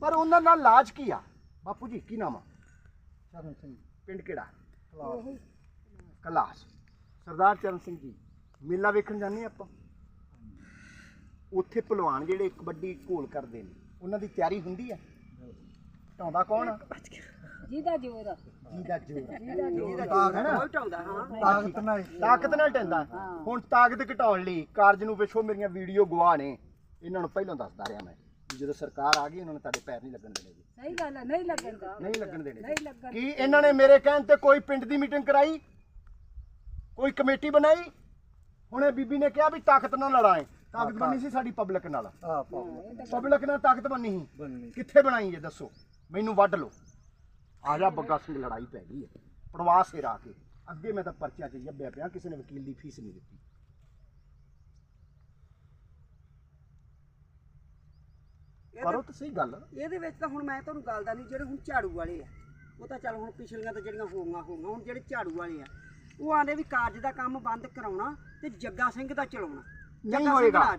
B: ਪਰ ਉਹਨਾਂ ਨਾਲ ਇਲਾਜ ਕੀ ਆ? ਬਾਪੂ ਜੀ ਕੀ ਨਾਮ ਆ? ਚਰਨ ਸਿੰਘ। ਪਿੰਡ ਕਿਹੜਾ? ਕਲਾਸ। ਸਰਦਾਰ ਚਰਨ ਸਿੰਘ ਜੀ ਮੇਲਾ ਵੇਖਣ ਜਾਂਦੇ ਆਪਾਂ? ਉੱਥੇ ਪਹਿਲਵਾਨ ਜਿਹੜੇ ਕਬੱਡੀ ਘੋਲ ਕਰਦੇ ਨੇ ਉਹਨਾਂ ਦੀ ਤਿਆਰੀ ਹੁੰਦੀ ਆ? ਢਾਉਂਦਾ ਕੌਣ ਆ?
C: ਜਿਹਦਾ ਜੋਰ ਆ।
B: ਜਿਹਦਾ ਜੋਰ
C: ਜਿਹਦਾ
A: ਢਾਉਂਦਾ ਹਾਂ।
B: ਤਾਕਤ ਨਾਲ ਤਾਕਤ ਨਾਲ ਟੈਂਦਾ ਹੁਣ ਤਾਕਤ ਘਟਾਉਣ ਲਈ ਕਾਰਜ ਨੂੰ ਵੇਖੋ ਮੇਰੀਆਂ ਵੀਡੀਓ ਗਵਾ ਨੇ। ਇਹਨਾਂ ਨੂੰ ਪਹਿਲਾਂ ਦੱਸਦਾ ਰਿਹਾ ਮੈਂ। ਜਦੋਂ ਸਰਕਾਰ ਆ ਗਈ ਇਹਨਾਂ ਨੇ ਤੁਹਾਡੇ ਪੈਰ ਨਹੀਂ ਲੱਗਣ ਦੇਣੇ ਜੀ।
C: ਸਹੀ ਗੱਲ ਆ ਨਹੀਂ ਲੱਗਣ ਦਾ
B: ਨਹੀਂ ਲੱਗਣ ਦੇਣੇ
C: ਨਹੀਂ ਲੱਗਣ
B: ਕੀ ਇਹਨਾਂ ਨੇ ਮੇਰੇ ਕਹਿਣ ਤੇ ਕੋਈ ਪਿੰਡ ਦੀ ਮੀਟਿੰਗ ਕਰਾਈ? ਕੋਈ ਕਮੇਟੀ ਬਣਾਈ? ਹੁਣ ਇਹ ਬੀਬੀ ਨੇ ਕਿਹਾ ਵੀ ਤਾਕਤ ਨਾਲ ਲੜਾਏ ਤਾਕਤ ਬਣਨੀ ਸੀ ਸਾਡੀ ਪਬਲਿਕ ਨਾਲ। ਪਬਲਿਕ ਨਾਲ। ਤਾਕਤ ਬਣਨੀ ਸੀ। ਕਿੱਥੇ ਬਣਾਈ ਜੇ ਦੱਸੋ? ਮੈਨੂੰ ਵੱਢ ਲਓ। ਆ ਜਾ ਬੱਗਾ ਸਿੰਘ ਲੜਾਈ ਪੈ ਗਈ ਹੈ। ਪ੍ਰਵਾਸ ਹਿਰਾ ਕੇ। ਅੱਗੇ ਮੈਂ ਤਾਂ ਪਰਚਿਆਂ 'ਚ ਜੱਬਿਆ ਪਿਆ ਕਿਸੇ ਨੇ ਵਕੀਲ ਦੀ ਫੀਸ ਨਹੀਂ ਦਿੱਤੀ। ਕਰੋ ਤਾਂ ਸਹੀ ਗੱਲ।
A: ਇਹਦੇ ਵਿੱਚ ਤਾਂ ਹੁਣ ਮੈਂ ਤੁਹਾਨੂੰ ਗੱਲ ਦਾ ਨਹੀਂ ਜਿਹੜੇ ਹੁਣ ਝਾੜੂ ਵਾਲੇ ਆ ਉਹ ਤਾਂ ਚੱਲ ਹੁਣ ਪਿਛਲੀਆਂ ਤਾਂ ਜਿਹੜੀਆਂ ਹੋ ਗਈਆਂ ਹੋ ਗਈਆਂ ਹੁਣ ਜਿਹੜੇ ਝਾੜੂ ਵਾਲੇ ਆ ਉਹ ਆਂਦੇ ਵੀ ਕਾਰਜ ਦਾ ਕੰਮ ਬੰਦ ਕਰਾਉਣਾ ਤੇ ਜੱਗਾ ਸਿੰਘ ਦਾ ਚਲਾਉਣਾ।
B: ਨਹੀਂ ਹੋਏਗਾ।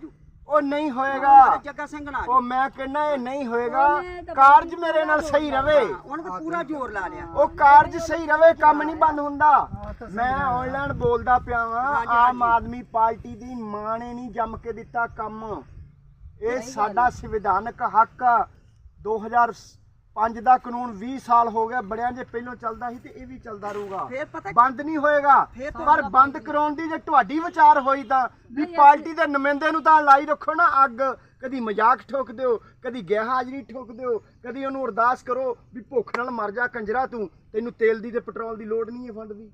B: ਉਹ ਨਹੀਂ ਹੋਏਗਾ।
A: ਜੱਗਾ ਸਿੰਘ ਨਾਲ
B: ਉਹ ਮੈਂ ਕਹਿੰਦਾ ਇਹ ਨਹੀਂ ਹੋਏਗਾ। ਕਾਰਜ ਮੇਰੇ ਨਾਲ ਸਹੀ ਰਵੇ।
A: ਉਹਨਾਂ ਦਾ ਪੂਰਾ ਜ਼ੋਰ ਲਾ ਲਿਆ।
B: ਉਹ ਕਾਰਜ ਸਹੀ ਰਵੇ ਕੰਮ ਨਹੀਂ ਬੰਦ ਹੁੰਦਾ। ਮੈਂ ਆਨਲਾਈਨ ਬੋਲਦਾ ਪਿਆ ਵਾਂ ਆਮ ਆਦਮੀ ਪਾਰਟੀ ਦੀ ਮਾਂ ਨੇ ਨਹੀਂ ਜੰਮ ਕੇ ਦਿੱਤਾ ਕੰਮ। ਇਹ ਸਾਡਾ ਸੰਵਿਧਾਨਕ ਹੱਕ 2000 ਪੰਜ ਦਾ ਕਾਨੂੰਨ 20 ਸਾਲ ਹੋ ਗਿਆ ਬੜਿਆਂ ਜੇ ਪਹਿਲਾਂ ਚੱਲਦਾ ਸੀ ਤੇ ਇਹ ਵੀ ਚੱਲਦਾ ਰਹੂਗਾ। ਬੰਦ ਨਹੀਂ ਹੋਏਗਾ। ਪਰ ਬੰਦ ਕਰਾਉਣ ਦੀ ਜੇ ਤੁਹਾਡੀ ਵਿਚਾਰ ਹੋਈ ਤਾਂ ਵੀ ਪਾਰਟੀ ਦੇ ਨੁਮਾਇੰਦੇ ਨੂੰ ਤਾਂ ਲਾਈ ਰੱਖੋ ਨਾ ਅੱਗ। ਕਦੀ ਮਜ਼ਾਕ ਠੋਕਦੇ ਹੋ ਕਦੀ ਗਹਿ ਹਾਜ਼ਰੀ ਠੋਕਦੇ ਹੋ ਕਦੀ ਉਹਨੂੰ ਅਰਦਾਸ ਕਰੋ ਵੀ ਭੁੱਖ ਨਾਲ ਮਰ ਜਾ ਕੰਜਰਾ ਤੂੰ। ਤੈਨੂੰ ਤੇਲ ਦੀ ਤੇ ਪੈਟਰੋਲ ਦੀ ਲੋੜ ਨਹੀਂ ਹੈ ਫੰਡ ਦੀ।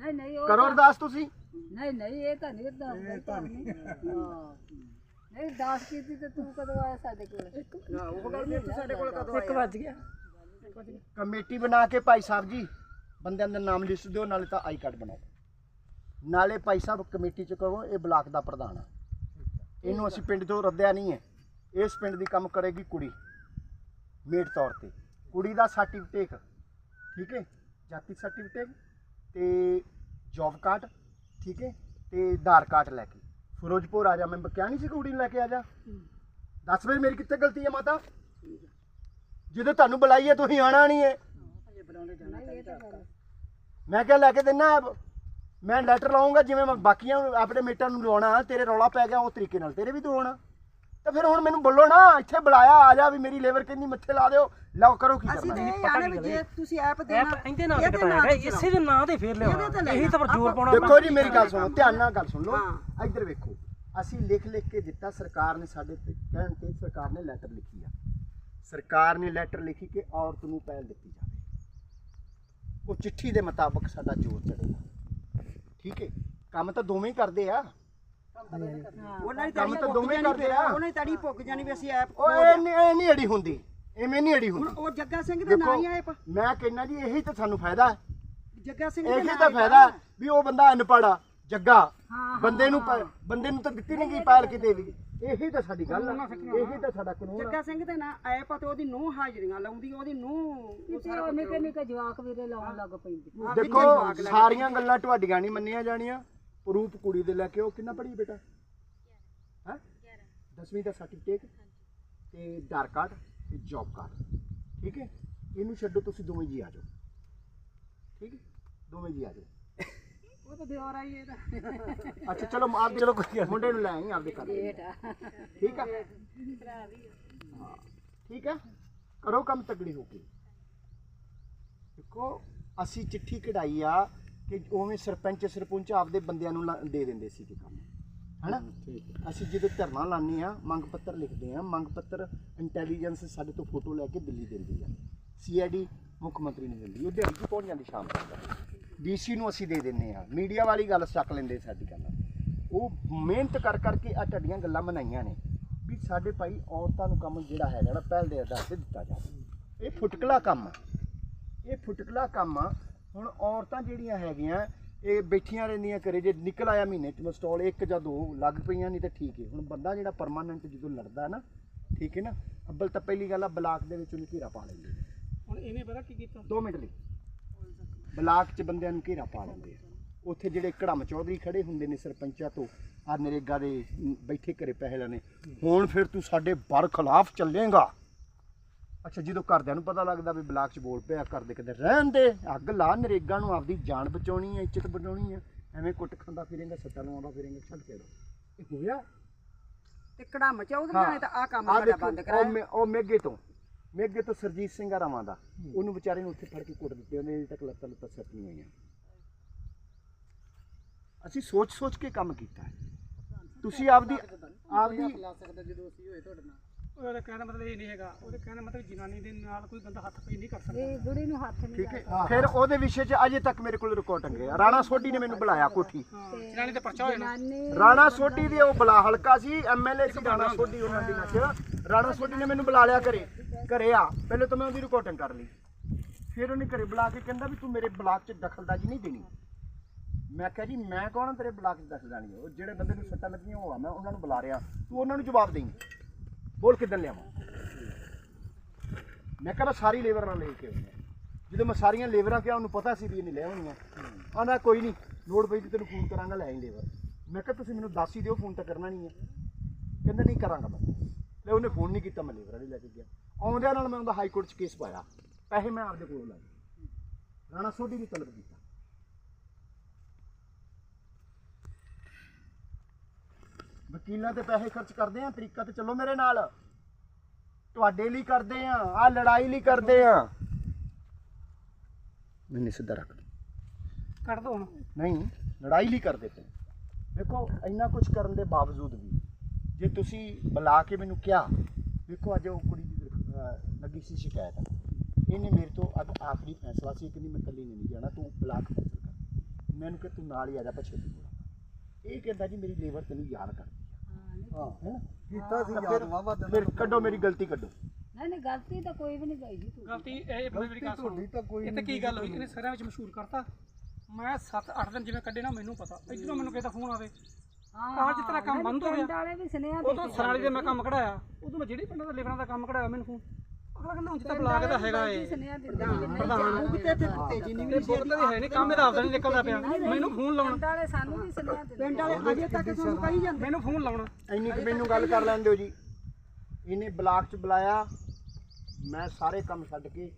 C: ਨਹੀਂ ਨਹੀਂ
B: ਕਰੋ ਅਰਦਾਸ ਤੁਸੀਂ।
C: ਨਹੀਂ ਨਹੀਂ ਇਹ ਤਾਂ ਨਹੀਂ ਇਦਾਂ ਨਹੀਂ ਨਹੀਂ ਦਾਸ ਕੀਤੀ ਤੇ ਤੂੰ ਕਦੋਂ ਆਇਆ ਸਾਡੇ ਕੋਲ?
A: ਉਹ ਗੱਲ ਨਹੀਂ ਸਾਡੇ ਕੋਲ ਕਦੋਂ ਆਇਆ?
B: ਕਮੇਟੀ ਬਣਾ ਕੇ ਭਾਈ ਸਾਹਿਬ ਜੀ ਬੰਦਿਆਂ ਦਾ ਨਾਮ ਲਿਸਟ ਦਿਓ ਨਾਲੇ ਤਾਂ ਆਈ ਕਾਰਡ ਬਣਾਓ। ਨਾਲੇ ਭਾਈ ਸਾਹਿਬ ਕਮੇਟੀ ਚ ਕਹੋ ਇਹ ਬਲਾਕ ਦਾ ਪ੍ਰਧਾਨ ਆ। ਇਹਨੂੰ ਅਸੀਂ ਪਿੰਡ ਤੋਂ ਰੱਦਿਆ ਨਹੀਂ ਹੈ। ਇਸ ਪਿੰਡ ਦੀ ਕੰਮ ਕਰੇਗੀ ਕੁੜੀ ਮੇਟ ਤੌਰ ਤੇ। ਕੁੜੀ ਦਾ ਸਰਟੀਫਿਕੇਟ ਠੀਕ ਹੈ? ਜਾਤੀ ਸਰਟੀਫਿਕੇਟ ਤੇ ਜੌਬ ਕਾਰਡ ਠੀਕ ਹੈ? ਤੇ ਆਧਾਰ ਕਾਰਡ ਲੈ ਕੇ। ਫਿਰੋਜ਼ਪੁਰ ਆ ਜਾ ਮੈਂ ਕਿਹਾ ਨਹੀਂ ਸੀ ਕੁੜੀ ਨੂੰ ਲੈ ਕੇ ਆ ਜਾ। ਦੱਸ ਵੇ ਮੇਰੀ ਕਿੱਥੇ ਗਲਤੀ ਹੈ ਮਾਤਾ? ਜਦੋਂ ਤੁਹਾਨੂੰ ਬੁਲਾਈਏ ਤੁਸੀਂ ਆਣਾ ਨਹੀਂ ਹੈ ਮੈਂ ਕਿਹਾ ਲੈ ਕੇ ਦਿੰਨਾ ਮੈਂ ਲੈਟਰ ਲਾਉਂਗਾ ਜਿਵੇਂ ਮੈਂ ਬਾਕੀਆਂ ਆਪਣੇ ਮੇਟਾਂ ਨੂੰ ਲਵਾਉਣਾ ਤੇਰੇ ਰੌਲਾ ਪੈ ਗਿਆ ਉਹ ਤਰੀਕੇ ਨਾਲ ਤੇਰੇ ਵੀ ਦਵਾਉਣਾ। ਤਾਂ ਫਿਰ ਹੁਣ ਮੈਨੂੰ ਬੋਲੋ ਨਾ ਇੱਥੇ ਬੁਲਾਇਆ ਆ ਜਾ ਵੀ ਮੇਰੀ ਲੇਬਰ ਕਿੰਨੀ ਮੱਥੇ ਲਾ ਦਿਓ। ਲਓ ਕਰੋ ਕੀ
A: ਅਸੀਂ
B: ਕਰਨਾ
A: ਤੇ ਇਹ ਆਨੇ ਵੀ ਜੇ ਤੁਸੀਂ ਐਪ ਦੇਣਾ
E: ਐਪ ਇਹਦੇ ਨਾਲ
A: ਇਹਦੇ
E: ਕਿਤਾ
A: ਨਾਲ
E: ਹੈਗਾ
A: ਤੇ
E: ਇਸੇ ਦੇ ਨਾਂ ਤੇ ਫੇਰ
A: ਇਹਦੇ ਤੇ
E: ਇਹੀ ਤਾਂ ਪਰ ਜ਼ੋਰ ਪਾਉਣਾ
B: ਦੇਖੋ ਜੀ ਮੇਰੀ ਗੱਲ ਸੁਣੋ ਧਿਆਨ ਨਾਲ ਗੱਲ ਸੁਣ ਲਓ।
A: ਹਾਂ।
B: ਇੱਧਰ ਵੇਖੋ ਅਸੀਂ ਲਿਖ ਲਿਖ ਕੇ ਦਿੱਤਾ ਸਰਕਾਰ ਨੇ ਸਾਡੇ ਤੇ ਕਹਿਣ ਤੇ ਸਰਕਾਰ ਨੇ ਲੈਟਰ ਲਿਖੀ ਆ। ਸਰਕਾਰ ਨੇ ਲੈਟਰ ਲਿਖੀ ਕਿ ਔਰਤ ਨੂੰ ਪਹਿਲ ਦਿੱਤੀ ਜਾਵੇ। ਉਹ ਚਿੱਠੀ ਦੇ ਮੁਤਾਬਕ ਸਾਡਾ ਜ਼ੋਰ ਚੜੇਗਾ ਠੀਕ ਹੈ? ਕੰਮ ਤਾਂ ਦੋਵੇਂ ਹੀ ਕਰਦੇ ਆ।
A: ਉਹਨਾਂ ਦੀ
B: ਕੰਮ
A: ਤੜੀ
B: ਤਾਂ ਦੋਵੇਂ ਕਰਦੇ ਆ।
A: ਉਹਨਾਂ ਦੀ ਤੜੀ ਪੁੱਗ ਜਾਣੀ ਵੀ ਅਸੀਂ ਐਪ
B: ਉਹ ਇਹ ਨਹੀਂ ਇਹ ਨਹੀਂ ਅੜੀ ਹੁੰਦੀ ਐਵੇਂ ਨਹੀਂ ਅੜੀ
A: ਹੁਣ
B: ਹੁੰਦੀ
A: ਉਹ ਜੱਗਾ ਸਿੰਘ ਦੇ ਨਾਂ ਹੀ ਆ ਐਪ
B: ਮੈਂ ਕਹਿੰਦਾ ਜੀ ਇਹੀ ਤਾਂ ਸਾਨੂੰ ਫਾਇਦਾ ਹੈ।
A: ਜੱਗਾ ਸਿੰਘ ਦੇ
B: ਇਹੀ
A: ਨਾਂ
B: ਤਾਂ
A: ਹੀ
B: ਫਾਇਦਾ ਹੈ ਵੀ ਉਹ ਬੰਦਾ ਜੱਗਾ। ਨੂੰ ਪ- ਬੰਦੇ ਨੂੰ ਤਾਂ ਦਿੱਤੀ ਨਹੀਂ ਗਈ ਕਿਤੇ ਵੀ। ਇਹੀ ਤਾਂ ਸਾਡੀ ਗੱਲ ਆ। ਇਹੀ ਤਾਂ ਸਾਡਾ ਕਾਨੂੰਨ ਆ।
A: ਜੱਗਾ ਸਿੰਘ ਦੇ ਨਾਂ ਐਪ ਆ ਤੇ ਉਹਦੀ ਨੂੰਹ ਹਾਜ਼ਰੀਆਂ ਲਾਉਂਦੀ ਉਹਦੀ ਨੂੰਹ
C: ਕਿਤੇ ਉਹ ਨਿੱਕੇ ਨਿੱਕੇ ਜਵਾਕ ਵੀਰੇ ਲਾਉਣ ਲੱਗ ਪੈਂਦੇ।
B: ਦੇਖੋ ਸਾਰੀਆਂ ਗੱਲਾਂ ਤੁਹਾਡੀਆਂ ਨਹੀਂ ਮੰਨੀਆਂ ਜਾਣੀਆਂ। ਪ੍ਰੂਫ ਕੁੜੀ ਦੇ ਲੈ ਕੇ ਉਹ ਕਿੰਨਾ ਪੜ੍ਹੀ ਬੇਟਾ? ਹੈ? 10ਵੀਂ ਦਾ ਸਰਟੀਫਿਕੇਟ ਤੇ ਆਧਾਰ ਕਾਰਡ ਤੇ ਜੌਬ ਕਾਰਡ ਠੀਕ ਹੈ? ਇਹਨੂੰ ਛੱਡੋ ਤੁਸੀਂ ਦੋਵੇਂ ਜੀ ਆ ਜਾਓ। ਠੀਕ ਹੈ? ਦੋਵੇਂ ਜੀ ਆ ਜਾਓ।
A: ਉਹ ਤਾਂ ਦਿਓਰ ਆਈ ਇਹਦਾ
B: ਅੱਛਾ ਚਲੋ ਆਪ ਚਲੋ ਮੁੰਡੇ ਨੂੰ ਲੈ ਆਈ ਆਪਦੇ ਘਰ ਠੀਕ ਹੈ ਹਾਂ, ਠੀਕ ਹੈ ਕਰੋ ਕੰਮ ਤਗੜੀ ਹੋ ਕੇ। ਦੇਖੋ ਅਸੀਂ ਚਿੱਠੀ ਕਢਾਈ ਆ। ਕਿ ਉਵੇਂ ਸਰਪੰਚ ਸਰਪੰਚ ਆਪਦੇ ਬੰਦਿਆਂ ਨੂੰ ਲਾ- ਦੇ ਦਿੰਦੇ ਸੀ ਕਿ ਕੰਮ। ਹੈਨਾ? ਅਸੀਂ ਜਦੋਂ ਧਰਨਾ ਲਾਉਂਦੇ ਆ ਮੰਗ ਪੱਤਰ ਲਿਖਦੇ ਆ ਮੰਗ ਪੱਤਰ ਇੰਟੈਲੀਜੈਂਸ ਸਾਡੇ ਤੋਂ ਫੋਟੋ ਲੈ ਕੇ ਦਿੱਲੀ ਦਿੰਦੀ ਆ। ਸੀਆਈਡੀ ਮੁੱਖ ਮੰਤਰੀ ਨੂੰ ਦਿੰਦੀ ਉਹ ਦਿਹਾੜੀ 'ਚ ਪਹੁੰਚ ਜਾਂਦੀ ਸ਼ਾਮ ਤੱਕ ਡੀਸੀ ਨੂੰ ਅਸੀਂ ਦੇ ਦਿੰਨੇ ਆ ਮੀਡੀਆ ਵਾਲੀ ਗੱਲ ਚੱਕ ਲੈਂਦੇ ਸਾਡੀ ਗੱਲ। ਉਹ ਮਿਹਨਤ ਕਰ ਕਰਕੇ ਆ ਤੁਹਾਡੀਆਂ ਗੱਲਾਂ ਬਣਾਈਆਂ ਨੇ ਵੀ ਸਾਡੇ ਭਾਈ ਔਰਤਾਂ ਨੂੰ ਕੰਮ ਜਿਹੜਾ ਹੈਗਾ ਨਾ ਪਹਿਲ ਦੇ ਆਧਾਰ ਤੇ ਦਿੱਤਾ ਜਾਵੇ। ਇਹ ਫੁਟਕਲਾ ਕੰਮ ਆ। ਇਹ ਫੁਟਕਲਾ ਕੰਮ ਆ ਹੁਣ ਔਰਤਾਂ ਜਿਹੜੀਆਂ ਹੈਗੀਆਂ ਇਹ ਬੈਠੀਆਂ ਰਹਿੰਦੀਆਂ ਘਰੇ ਜੇ ਨਿਕਲ ਆਇਆ ਮਹੀਨੇ ਚ ਸਟਾਲ ਇੱਕ ਜਾਂ ਦੋ ਲੱਗ ਪਈਆਂ ਨਹੀਂ ਤਾਂ ਠੀਕ ਹੈ ਹੁਣ ਬੰਦਾ ਜਿਹੜਾ ਪਰਮਾਨੈਂਟ ਜਦੋਂ ਲੜਦਾ ਨਾ ਠੀਕ ਹੈ ਨਾ ਅੱਬਲ ਤਾਂ ਪਹਿਲੀ ਗੱਲ ਆ ਬਲਾਕ ਦੇ ਵਿੱਚ ਉਹਨੂੰ ਘੇਰਾ ਪਾ ਲੈਂਦੇ।
E: ਹੁਣ ਇਹਨੇ ਪਤਾ ਕੀ ਕੀਤਾ?
B: ਦੋ ਮਿੰਟ ਲਈ। ਬਲਾਕ 'ਚ ਬੰਦਿਆਂ ਨੂੰ ਘੇਰਾ ਪਾ ਲੈਂਦੇ ਆ। ਉੱਥੇ ਜਿਹੜੇ ਕੜਮ ਚੌਧਰੀ ਖੜੇ ਹੁੰਦੇ ਨੇ ਸਰਪੰਚਾਂ ਤੋਂ ਆ ਨਰੇਗਾ ਦੇ ਬੈਠੇ ਘਰੇ ਪੈਸੇ ਲੈਣੇ ਹੁਣ ਫਿਰ ਤੂੰ ਸਾਡੇ ਬਰ ਖਿਲਾਫ ਚੱਲੇਗਾ। ਅੱਛਾ ਜਦੋਂ ਘਰਦਿਆਂ ਨੂੰ ਪਤਾ ਲੱਗਦਾ ਵੀ ਬਲਾਕ 'ਚ ਬੋਲ ਪਿਆ ਕਰਦੇ ਕਿਤੇ ਰਹਿਣ ਦੇ ਅੱਗ ਲਾ ਨਰੇਗਾ ਨੂੰ ਆਪਦੀ ਜਾਨ ਬਚਾਉਣੀ ਹੈ ਇੱਜ਼ਤ ਬਚਾਉਣੀ ਹੈ। ਐਵੇਂ ਕੁੱਟ ਖਾਂਦਾ ਫਿਰੇਗਾ ਸੱਟਾਂ ਲਵਾਉਂਦਾ ਫਿਰੇਗਾ ਛੱਡ ਕੇ ਦੋ ਇਹ ਹੋਇਆ
A: ਤੇ ਕੜਮ ਚੌਧਰੀਆਂ ਨੇ ਤਾਂ ਆ ਕੰਮ ਸਾਡਾ ਬੰਦ ਕਰਾਇਆ।
B: ਉਹ ਮੇਗੇ ਤੋਂ ਮੇਗੇ ਤੋਂ ਸਰਜੀਤ ਸਿੰਘ ਆਰਾਵਾਂ ਦਾ। ਉਹਨੂੰ ਵਿਚਾਰੇ ਨੂੰ ਉੱਥੇ ਫੜ ਕੇ ਕੁੱਟ ਦਿੱਤੇ ਉਹਨੇ ਅਜੇ ਤੱਕ ਲੱਤਾਂ ਲੱਤਾਂ ਸੱਟ ਨਹੀਂ ਹੋਈਆਂ ਅਸੀਂ ਸੋਚ ਸੋਚ ਕੇ ਕੰਮ ਕੀਤਾ। ਹੈ ਤੁਸੀਂ ਆਪਦੀ ਆਪਦੀ
E: ਉਹਦਾ ਕਹਿਣ ਦਾ ਮਤਲਬ ਇਹ ਨਹੀਂ ਹੈਗਾ। ਉਹਦੇ ਕਹਿਣ ਦਾ ਮਤਲਬ ਜਨਾਨੀ ਦੇ ਨਾਲ ਕੋਈ ਬੰਦਾ ਹੱਥ ਪਈ ਨਹੀਂ ਕਰ ਸਕਦਾ।
C: ਇਹ ਬੁੜੀ ਨੂੰ ਹੱਥ ਨਹੀਂ
B: ਠੀਕ ਹੈ। ਫਿਰ ਉਹਦੇ ਵਿਸ਼ੇ 'ਚ ਅਜੇ ਤੱਕ ਮੇਰੇ ਕੋਲ ਰਿਕਾਰਡਿੰਗ ਹੈ ਰਾਣਾ ਸੋਢੀ ਨੇ ਮੈਨੂੰ ਬੁਲਾਇਆ ਕੋਠੀ।
E: ਜਨਾਨੀ ਤੇ ਪਰਚਾ ਹੋ ਜਾਣਾ।
C: ਜਨਾਨੀ
B: ਰਾਣਾ ਸੋਢੀ ਦੀ ਉਹ ਬਲਾ ਹਲਕਾ ਸੀ ਐਮਐਲਏ ਸੀ ਰਾਣਾ ਸੋਢੀ ਉਹਨਾਂ ਦਿਨਾਂ 'ਚ ਰਾਣਾ ਸੋਢੀ ਨੇ ਮੈਨੂੰ ਬੁਲਾ ਲਿਆ ਘਰੇ। ਘਰੇ ਆ। ਪਹਿਲੇ ਤਾਂ ਮੈਂ ਉਹਦੀ ਰਿਕਾਰਡਿੰਗ ਕਰ ਲਈ। ਫਿਰ ਉਹਨੇ ਘਰੇ ਬੁਲਾ ਕੇ ਕਹਿੰਦਾ ਵੀ ਤੂੰ ਮੇਰੇ ਬਲਾਕ 'ਚ ਦਖਲਅੰਦਾਜ਼ੀ ਨਹੀਂ ਦੇਣੀ। ਮੈਂ ਕਿਹਾ ਜੀ ਮੈਂ ਕੌਣ ਤੇਰੇ ਬਲਾਕ 'ਚ ਦਖਲਅੰਦਾਜ਼ੀ ਉਹ ਜਿਹੜੇ ਬੰਦੇ ਨੂੰ ਸੱਟਾਂ ਲੱਗੀਆਂ ਉਹ ਆ। ਮੈਂ ਉਹਨਾਂ ਨੂੰ ਬੁਲਾ ਰਿਹਾ। ਤੂੰ ਉਹਨਾਂ ਨੂੰ ਜਵਾਬ ਦੇਈਂ। ਬੋਲ ਕਿੱਦਣ ਲਿਆਵਾਂ? ਮੈਂ ਕਹਿੰਦਾ ਸਾਰੀ ਲੇਬਰ ਨਾਲ ਲੈ ਕੇ ਆਉਂਦੇ। ਜਦੋਂ ਮੈਂ ਸਾਰੀਆਂ ਲੇਬਰਾਂ ਕਿਹਾ, ਉਹਨੂੰ ਪਤਾ ਸੀ ਵੀ ਇਹਨੇ ਲੈ ਆਉਣੀਆਂ। ਆਂਦਾ ਕੋਈ ਨਹੀਂ, ਲੋੜ ਪਈ ਤੇ ਤੈਨੂੰ ਫੋਨ ਕਰਾਂਗਾ, ਲੈ ਆਈ ਲੇਬਰ। ਮੈਂ ਕਿਹਾ, ਤੁਸੀਂ ਮੈਨੂੰ ਦੱਸ ਹੀ ਦਿਓ, ਫੋਨ ਤਾਂ ਕਰਨਾ ਨਹੀਂ ਹੈ। ਕਹਿੰਦਾ, ਨਹੀਂ ਕਰਾਂਗਾ ਮੈਂ। ਲੈ, ਉਹਨੇ ਫੋਨ ਨਹੀਂ ਕੀਤਾ, ਮੈਂ ਲੇਬਰ ਵਾਲੀ ਲੈ ਕੇ ਗਿਆ। ਆਉਂਦਿਆਂ ਨਾਲ ਮੈਂ ਉਹਦਾ ਹਾਈ ਕੋਰਟ 'ਚ ਕੇਸ ਪਾਇਆ। ਪੈਸੇ ਮੈਂ ਆਪਦੇ ਕੋਲੋਂ ਲਾਏ। ਰਾਣਾ ਸੋਢੀ ਦੀ ਤਲਬ ਕੀਤੀ। ਵਕੀਲਾਂ ਤੇ ਪੈਸੇ ਖਰਚ ਕਰਦੇ ਆ ਤਰੀਕਾ ਤੇ ਚੱਲੋ ਮੇਰੇ ਨਾਲ। ਤੁਹਾਡੇ ਲਈ ਕਰਦੇ ਆ ਆ ਲੜਾਈ ਲਈ ਕਰਦੇ ਆ। ਮੈਨੂੰ ਸਿੱਧਾ ਰੱਖ
E: ਕੱਢ ਦੋ ਹੁਣ।
B: ਨਹੀਂ ਲੜਾਈ ਲਈ ਕਰਦੇ ਪਏ। ਦੇਖੋ ਇੰਨਾ ਕੁਝ ਕਰਨ ਦੇ ਬਾਵਜੂਦ ਵੀ ਜੇ ਤੁਸੀਂ ਬੁਲਾ ਕੇ ਮੈਨੂੰ ਕਿਹਾ ਦੇਖੋ ਅੱਜ ਉਹ ਕੁੜੀ ਦੀ ਲੱਗੀ ਸੀ ਸ਼ਿਕਾਇਤ। ਇਹਨੇ ਮੇਰੇ ਤੋਂ ਅੱਜ ਆਖਰੀ ਫੈਸਲਾ ਸੀ ਕਿ ਨਹੀਂ ਮੈਂ ਇਕੱਲੀ ਨਹੀਂ ਜਾਣਾ ਤੂੰ ਬਲਾਕ ਫੈਸਲ ਕਰ। ਮੈਨੂੰ ਕਿ ਤੂੰ ਨਾਲ ਹੀ ਆ ਜਾ ਪਛੇ ਇਹ ਕਹਿੰਦਾ ਜੀ ਮੇਰੀ ਲੇਬਰ ਤੈਨੂੰ ਯਾਦ ਕਰ ਹਾਂ। ਹੈ ਕੀਤਾ ਸੀ ਯਾਦ ਵਾਵਾ ਫਿਰ ਕੱਢੋ ਮੇਰੀ ਗਲਤੀ ਕੱਢੋ।
C: ਨਹੀਂ ਨਹੀਂ ਗਲਤੀ ਤਾਂ ਕੋਈ ਵੀ ਨਹੀਂ ਗਈ ਜੀ ਤੂੰ।
E: ਗਲਤੀ ਇਹ ਬੰਦੇ ਮੇਰੀ ਗੱਲ ਸੁਣ। ਇਹ ਤੇ ਕੀ ਗੱਲ ਹੋਈ? ਇਹਨੇ ਸਾਰਿਆਂ ਵਿੱਚ ਮਸ਼ਹੂਰ ਕਰਤਾ। ਮੈਂ 7-8 ਦਿਨ ਜਿਵੇਂ ਕੱਢੇ ਨਾ ਮੈਨੂੰ ਪਤਾ। ਇਧਰੋਂ ਮੈਨੂੰ ਫੋਨ ਆਵੇ। ਆਹ ਜਿਸ ਤਰ੍ਹਾਂ ਕੰਮ ਬੰਦ ਹੋ ਗਿਆ।
C: ਸੁਨੇਹਾ
E: ਉਦੋਂ ਸਰਾਲੀ ਦੇ ਮੈਂ ਕੰਮ ਕਢਾਇਆ। ਉਦੋਂ ਮੈਂ ਜਿਹੜੀ ਪਿੰਡਾਂ ਦਾ ਲੇਬਰਾਂ ਦਾ ਕੰਮ ਕਢਾਇਆ ਮੈਨੂੰ ਫੋਨ। ਅਗਲਾ ਕਹਿੰਦਾ ਹੁਣ ਤਾਂ ਬੁਲਾ ਕੇ ਤਾਂ ਹੈਗਾ ਏ
C: ਸੁਨੇਹਾ ਦਿੱਤਾ
E: ਪ੍ਰਧਾਨ
A: ਉਹ ਵੀ ਤੇ ਇੱਥੇ ਤੇਜੀ ਨਹੀਂ
E: ਤੇ ਬੁੱਤ ਤਾਂ ਹੈ ਨਹੀਂ ਕੰਮ ਇਹਦਾ ਆਪਦਾ ਨਹੀਂ ਨਿਕਲਦਾ ਪਿਆ। ਮੈਨੂੰ ਫੋਨ ਲਾਉਣਾ।
C: ਪਿੰਡ ਵਾਲੇ ਸਾਨੂੰ ਵੀ ਸੁਨੇਹਾ ਦਿੱਤਾ
A: ਪਿੰਡ ਵਾਲੇ ਅਜੇ ਤੱਕ ਤੁਹਾਨੂੰ ਕਹੀ ਜਾਂਦੇ।
E: ਮੈਨੂੰ ਫੋਨ ਲਾਉਣਾ।
B: ਇੰਨੀ ਕੁ ਮੈਨੂੰ ਗੱਲ ਕਰ ਲੈਣ ਦਿਓ ਜੀ। ਇਹਨੇ ਬਲਾਕ 'ਚ ਬੁਲਾਇਆ। ਮੈਂ ਸਾਰੇ ਕੰਮ ਛੱਡ ਕੇ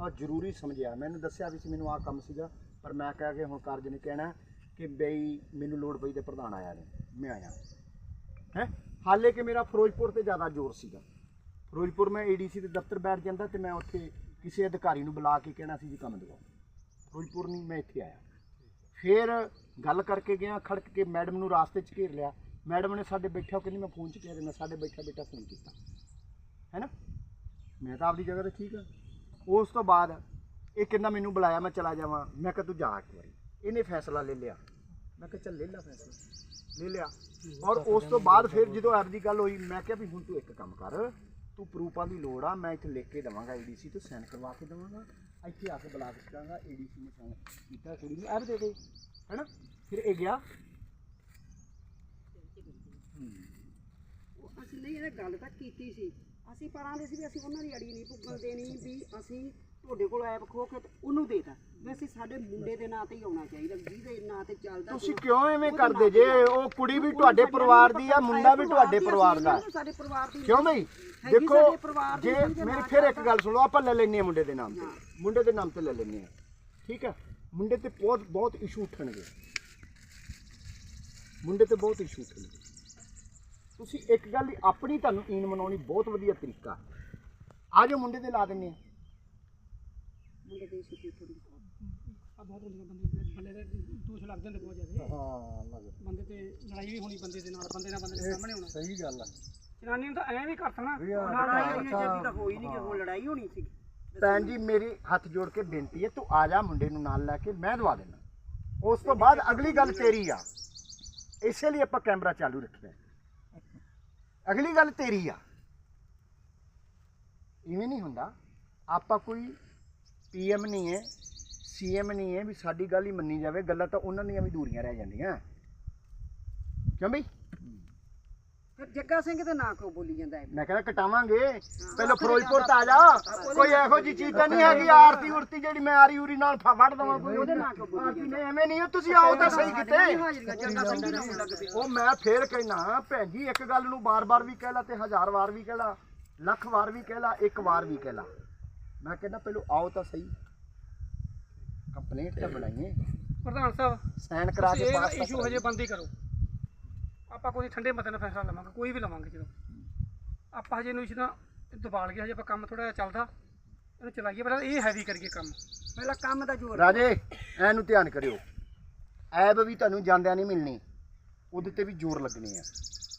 B: ਆ ਜ਼ਰੂਰੀ ਸਮਝਿਆ। ਮੈਨੂੰ ਦੱਸਿਆ ਵੀ ਸੀ ਮੈਨੂੰ ਆ ਕੰਮ ਸੀਗਾ। ਪਰ ਮੈਂ ਕਹਿ ਕੇ ਹੁਣ ਕਾਰਜ ਨੇ ਕਹਿਣਾ ਕਿ ਬਈ ਮੈਨੂੰ ਲੋੜ ਪਈ ਤੇ ਪ੍ਰਧਾਨ ਆਇਆ ਨੇ ਮੈਂ ਆਇਆ। ਹੈ? ਹਾਲੇ ਕਿ ਮੇਰਾ ਫਿਰੋਜ਼ਪੁਰ ਤੇ ਜ਼ਿਆਦਾ ਜ਼ੋਰ ਸੀਗਾ। ਫਿਰੋਜ਼ਪੁਰ ਮੈਂ ਏਡੀਸੀ ਦੇ ਦਫ਼ਤਰ ਬੈਠ ਜਾਂਦਾ ਤੇ ਮੈਂ ਉੱਥੇ ਕਿਸੇ ਅਧਿਕਾਰੀ ਨੂੰ ਬੁਲਾ ਕੇ ਕਹਿਣਾ ਸੀ ਜੀ ਕੰਮ ਦਿਵਾਓ ਫਿਰੋਜ਼ਪੁਰ ਨਹੀਂ, ਮੈਂ ਇੱਥੇ ਆਇਆ। ਫਿਰ ਗੱਲ ਕਰਕੇ ਗਿਆ, ਖੜਕ ਕੇ ਮੈਡਮ ਨੂੰ ਰਾਸਤੇ 'ਚ ਘੇਰ ਲਿਆ। ਮੈਡਮ ਨੇ ਸਾਡੇ ਬੈਠਿਆ ਕਹਿੰਦੀ ਮੈਂ ਫੋਨ 'ਚ ਕਹਿ ਦੇਣਾ ਸਾਡੇ ਬੈਠਾ ਬੈਠਾ ਫੋਨ ਕੀਤਾ। ਹੈ ਨਾ ਮੈਂ ਤਾਂ ਆਪਦੀ ਜਗ੍ਹਾ ਤੇ ਠੀਕ ਆ। ਉਸ ਤੋਂ ਬਾਅਦ ਇਹ ਕਹਿੰਦਾ ਮੈਨੂੰ ਬੁਲਾਇਆ, ਮੈਂ ਚਲਾ ਜਾਵਾਂ। ਮੈਂ ਕਿਹਾ ਤੂੰ ਜਾ ਇੱਕ ਵਾਰੀ। ਇਹਨੇ ਫੈਸਲਾ ਲੈ ਲਿਆ। ਮੈਂ ਕਿਹਾ ਚੱਲ ਲੈ ਲੈ ਫੈਸਲਾ। ਲੈ ਲਿਆ। ਔਰ ਉਸ ਤੋਂ ਬਾਅਦ ਫਿਰ ਜਦੋਂ ਆਪਦੀ ਗੱਲ ਹੋਈ, ਮੈਂ ਕਿਹਾ ਵੀ ਹੁਣ ਤੂੰ ਇੱਕ ਕੰਮ ਕਰ। ਤੂੰ ਪ੍ਰੂਫਾਂ ਦੀ ਲੋੜ ਆ, ਮੈਂ ਇੱਥੇ ਲਿਖ ਕੇ ਦਵਾਂਗਾ ਏਡੀਸੀ ਤੋਂ ਸਾਈਨ ਕਰਵਾ ਕੇ ਦਵਾਂਗਾ। ਇੱਥੇ ਆ ਕੇ ਬੁਲਾ ਕੇ ਕਹਾਂਗਾ ਏਡੀਸੀ ਨੇ ਸਾਈਨ ਕੀਤਾ, ਕੁੜੀ ਨੂੰ ਐਪ ਦੇ ਗਈ ਹੈਨਾ? ਫਿਰ ਇਹ ਗਿਆ।
A: ਅਸੀਂ ਨਹੀਂ ਇਹ ਗੱਲ ਤਾਂ ਕੀਤੀ ਸੀ। ਅਸੀਂ ਪਰਾਂ ਦੇ ਸੀ ਵੀ ਅਸੀਂ ਉਹਨਾਂ ਦੀ ਅੜੀ ਨਹੀਂ ਪੁੱਗਣ ਦੇਣੀ, ਵੀ ਅਸੀਂ ਤੁਹਾਡੇ ਕੋਲ ਐਪ ਖੋ ਕੇ ਤੇ ਉਹਨੂੰ ਦੇਤਾ ਵੀ ਅਸੀਂ ਸਾਡੇ ਮੁੰਡੇ ਦੇ ਨਾਂ ਤੇ ਹੀ ਆਉਣਾ ਚਾਹੀਦਾ ਜਿਹਦੇ ਨਾਂ ਤੇ ਚੱਲਦਾ
B: ਤੁਸੀਂ ਕਿਉਂ ਐਵੇਂ ਕਰਦੇ ਜੇ? ਉਹ ਕੁੜੀ ਵੀ ਤੁਹਾਡੇ ਪਰਿਵਾਰ ਦੀ ਆ ਮੁੰਡਾ ਵੀ ਤੁਹਾਡੇ ਪਰਿਵਾਰ ਦਾ।
A: ਸਾਡੇ ਪਰਿਵਾਰ ਦੀ
B: ਕਿਉਂ ਬਈ? ਦੇਖੋ ਜੇ ਮੇਰੀ ਫਿਰ ਇੱਕ ਗੱਲ ਸੁਣੋ ਆਪਾਂ ਲੈ ਲੈਨੇ ਆ ਮੁੰਡੇ ਦੇ ਨਾਮ ਤੇ। ਮੁੰਡੇ ਦੇ ਨਾਮ ਤੇ ਲੈ ਲੈਨੇ ਆ ਠੀਕ ਹੈ? ਮੁੰਡੇ ਤੇ ਬਹੁਤ ਬਹੁਤ ਇਸ਼ੂ ਉੱਠਣਗੇ। ਮੁੰਡੇ ਤੇ ਬਹੁਤ ਇਸ਼ੂ ਉੱਠਣਗੇ। ਤੁਸੀਂ ਇੱਕ ਗੱਲ ਆਪਣੀ ਤੁਹਾਨੂੰ ਈਨ ਮਨਾਉਣੀ ਬਹੁਤ ਵਧੀਆ ਤਰੀਕਾ ਆ ਜਾਓ ਮੁੰਡੇ ਦੇ ਲਾ ਦਿੰਨੇ ਆ
A: ਮੁੰਡੇ ਦੇ ਸੀ ਥੋੜੀ
E: ਆ ਬਹੁਤ ਹੁੰਦੀਆਂ ਬੰਦੇ ਬੰਦੇ ਦੇ ਦੋਸ਼ ਲੱਗ ਜਾਂਦੇ ਬਹੁਤ ਜ਼ਿਆਦਾ।
B: ਹਾਂ ਲੱਗ
E: ਬੰਦੇ ਤੇ ਲੜਾਈ ਵੀ ਹੋਣੀ ਬੰਦੇ ਦੇ ਨਾਲ ਬੰਦੇ ਨਾਲ ਬੰਦੇ ਦੇ ਸਾਹਮਣੇ ਹੋਣਾ।
B: ਸਹੀ ਗੱਲ ਆ।
E: ਜਨਾਨੀ ਨੂੰ ਤਾਂ ਐਂ ਵੀ ਕਰਤਣਾ
A: ਲੜਾਈ ਹੋਈ ਜਦੀ ਤਾਂ ਹੋਈ ਨਹੀਂ ਕਿ ਹੁਣ ਲੜਾਈ ਹੋਣੀ ਸੀ।
B: ਭੈਣ ਜੀ ਮੇਰੀ ਹੱਥ ਜੋੜ ਕੇ ਬੇਨਤੀ ਹੈ ਤੂੰ ਆ ਜਾ ਮੁੰਡੇ ਨੂੰ ਨਾਲ ਲੈ ਕੇ ਮੈਂ ਦਵਾ ਦੇਣਾ ਉਸ ਤੋਂ ਬਾਅਦ ਅਗਲੀ ਗੱਲ ਤੇਰੀ ਆ। ਇਸੇ ਲਈ ਆਪਾਂ ਕੈਮਰਾ ਚਾਲੂ ਰੱਖਿਆ। ਹੈ। ਅਗਲੀ ਗੱਲ ਤੇਰੀ ਆ। ਇਵੇਂ ਨਹੀਂ ਹੁੰਦਾ। ਆਪਾਂ ਕੋਈ ਪੀਐਮ ਨਹੀਂ ਹੈ ਸੀਐਮ ਨਹੀਂ ਹੈ ਵੀ ਸਾਡੀ ਗੱਲ ਹੀ ਮੰਨੀ ਜਾਵੇ ਗੱਲਾਂ ਤਾਂ ਉਹਨਾਂ ਦੀਆਂ ਵੀ ਦੂਰੀਆਂ ਰਹਿ ਜਾਂਦੀਆਂ। ਕਿਉਂ ਬਈ?
A: ਫਿਰ ਜੱਗਾ ਸਿੰਘ ਦੇ ਨਾਂ ਕਿਉਂ ਬੋਲੀ ਜਾਂਦਾ ਹੈ
B: ਮੈਂ ਕਹਿੰਦਾ ਕਟਾਵਾਂਗੇ। ਪਹਿਲਾਂ ਫਿਰੋਜ਼ਪੁਰ ਤਾਂ ਆ ਜਾ। ਕੋਈ ਇਹੋ ਜੀ ਚੀਜ਼ ਤਾਂ ਨਹੀਂ ਹੈਗੀ ਆਰਤੀ ਉਰਤੀ ਜਿਹੜੀ ਮੈਂ ਆਰੀ ਉਰੀ ਨਾਲ ਫ- ਵੱਢ ਦਵਾਂ ਕੋਈ।
A: ਉਹਦੇ ਨਾਂ ਕਿਉਂ ਬੋਲੀ
B: ਆਰਤੀ ਨਹੀਂ ਐਵੇਂ ਨਹੀਂ ਤੁਸੀਂ ਆਓ ਤਾਂ ਸਹੀ ਕਿਤੇ।
A: ਹਾਜ਼ਰੀਆਂ ਜੱਗਾ ਸਿੰਘ ਦੀ ਲਾਉਣ ਲੱਗ ਪਏ
B: ਉਹ ਮੈਂ ਫੇਰ ਕਹਿਣਾ ਭੈਣ ਜੀ ਇੱਕ ਗੱਲ ਨੂੰ ਬਾਰ-ਬਾਰ ਵੀ ਕਹਿ ਲਾ ਤੇ ਹਜ਼ਾਰ ਵਾਰ ਵੀ ਕਹਿ ਲਾ ਲੱਖ ਵਾਰ ਵੀ ਕਹਿ ਲਾ ਇੱਕ ਵਾਰ ਵੀ ਕਹਿ ਲਾ। ਮੈਂ ਕਹਿੰਦਾ ਪਹਿਲਾਂ ਆਓ ਤਾਂ ਸਹੀ। ਕੰਪਲੇਂਟ ਤਾਂ ਬਣਾਈਏ।
E: ਪ੍ਰਧਾਨ ਸਾਹਿਬ
B: ਸਾਈਨ ਕਰਾ ਕੇ
E: ਇਹ
B: ਪਾਸ
E: ਇਸ਼ੂ ਹਜੇ ਬੰਦ ਹੀ ਕਰੋ। ਆਪਾਂ ਕੋਈ ਠੰਡੇ ਮਤੇ ਨਾਲ ਫੈਸਲਾ ਲਵਾਂਗੇ ਕੋਈ ਵੀ ਲਵਾਂਗੇ ਜਦੋਂ। ਆਪਾਂ ਹਜੇ ਨੂੰ ਇਸ ਦਾ ਦਬਾਲ ਗਿਆ ਹਜੇ ਆਪਾਂ ਕੰਮ ਥੋੜਾ ਜਿਹਾ ਚੱਲਦਾ। ਇਹਨੂੰ ਚਲਾਈਏ ਪਹਿਲਾਂ ਇਹ ਹੈਵੀ ਕਰੀਏ ਕੰਮ।
A: ਪਹਿਲਾਂ ਕੰਮ ਦਾ ਜ਼ੋਰ
B: ਰਾਜੇ ਐਨੂੰ ਧਿਆਨ ਕਰਿਓ। ਐਬ ਵੀ ਤੁਹਾਨੂੰ ਜਾਂਦਿਆਂ ਨਹੀਂ ਮਿਲਣੀ। ਉਹਦੇ ਤੇ ਵੀ ਜ਼ੋਰ ਲੱਗਣੇ ਆ।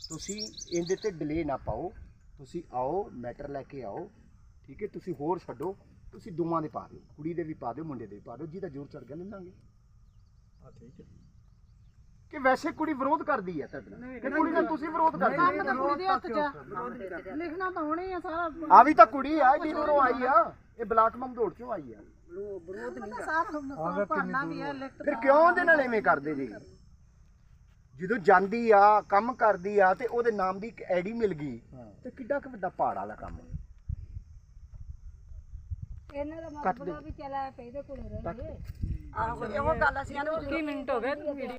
B: ਤੁਸੀਂ ਇਹਦੇ ਤੇ ਡਿਲੇ ਨਾ ਪਾਓ। ਤੁਸੀਂ ਆਓ ਮੈਟਰ ਲੈ ਕੇ ਆਓ। ਠੀਕ ਹੈ? ਤੁਸੀਂ ਹੋਰ ਛੱਡੋ ਤੁਸੀਂ ਦੋਵਾਂ ਦੇ ਪਾ ਦਿਓ ਕੁੜੀ ਦੇ ਵੀ ਪਾ ਦਿਓ ਮੁੰਡੇ ਦੇ ਵੀ ਪਾ ਦਿਓ ਜਿਹਦਾ ਜ਼ੋਰ ਚੜ ਗਿਆ ਲੈ ਲਾਂਗੇ। ਹਾਂ ਠੀਕ ਹੈ। ਕਿ ਵੈਸੇ ਕੁੜੀ ਵਿਰੋਧ ਕਰਦੀ ਹੈ ਤੁਹਾਡੇ ਨਾਲ? ਕਿ ਕੁੜੀ ਨਾਲ ਤੁਸੀਂ ਵਿਰੋਧ ਕਰਦੇ
D: ਕੰਮ ਤਾਂ ਕੁੜੀ ਦੇ ਹੱਥ 'ਚ ਆ। ਲਿਖਣਾ ਤਾਂ ਹੋਣੇ ਆ ਸਾਰਾ।
B: ਆ ਵੀ ਤਾਂ ਕੁੜੀ ਆ ਏਡੀ ਦੂਰੋਂ ਆਈ ਆ। ਇਹ ਬਲਾਕ ਮਮਦੋੜ ਚੋਂ ਆਈ ਆ।
A: ਵਿਰੋਧ ਨਹੀਂ
D: ਸਾਰਾ ਭਰਨਾ ਵੀ ਹੈ ਲਿਖਤ
B: ਫਿਰ ਕਿਉਂ ਉਹਦੇ ਨਾਲ ਐਵੇਂ ਕਰਦੇ ਜੀ? ਜਦੋਂ ਜਾਂਦੀ ਆ ਕੰਮ ਕਰਦੀ ਆ ਤੇ ਉਹਦੇ ਨਾਮ ਦੀ ਇੱਕ ਆਈਡੀ ਮਿਲ ਗਈ ਤੇ ਕਿੱਡਾ ਕੁ ਵੱਡਾ ਪਹਾੜ ਵਾਲਾ ਕੰਮ
C: ਇਹਨਾਂ ਦਾ
B: ਕੱਟ
C: ਮਤਲਬ ਵੀ ਚਲਾ ਪੈਦੇ ਕੋਲ ਰਹੇ
A: ਆਹੋ ਇਹੋ ਗੱਲ ਅਸੀਂ ਆਨੇ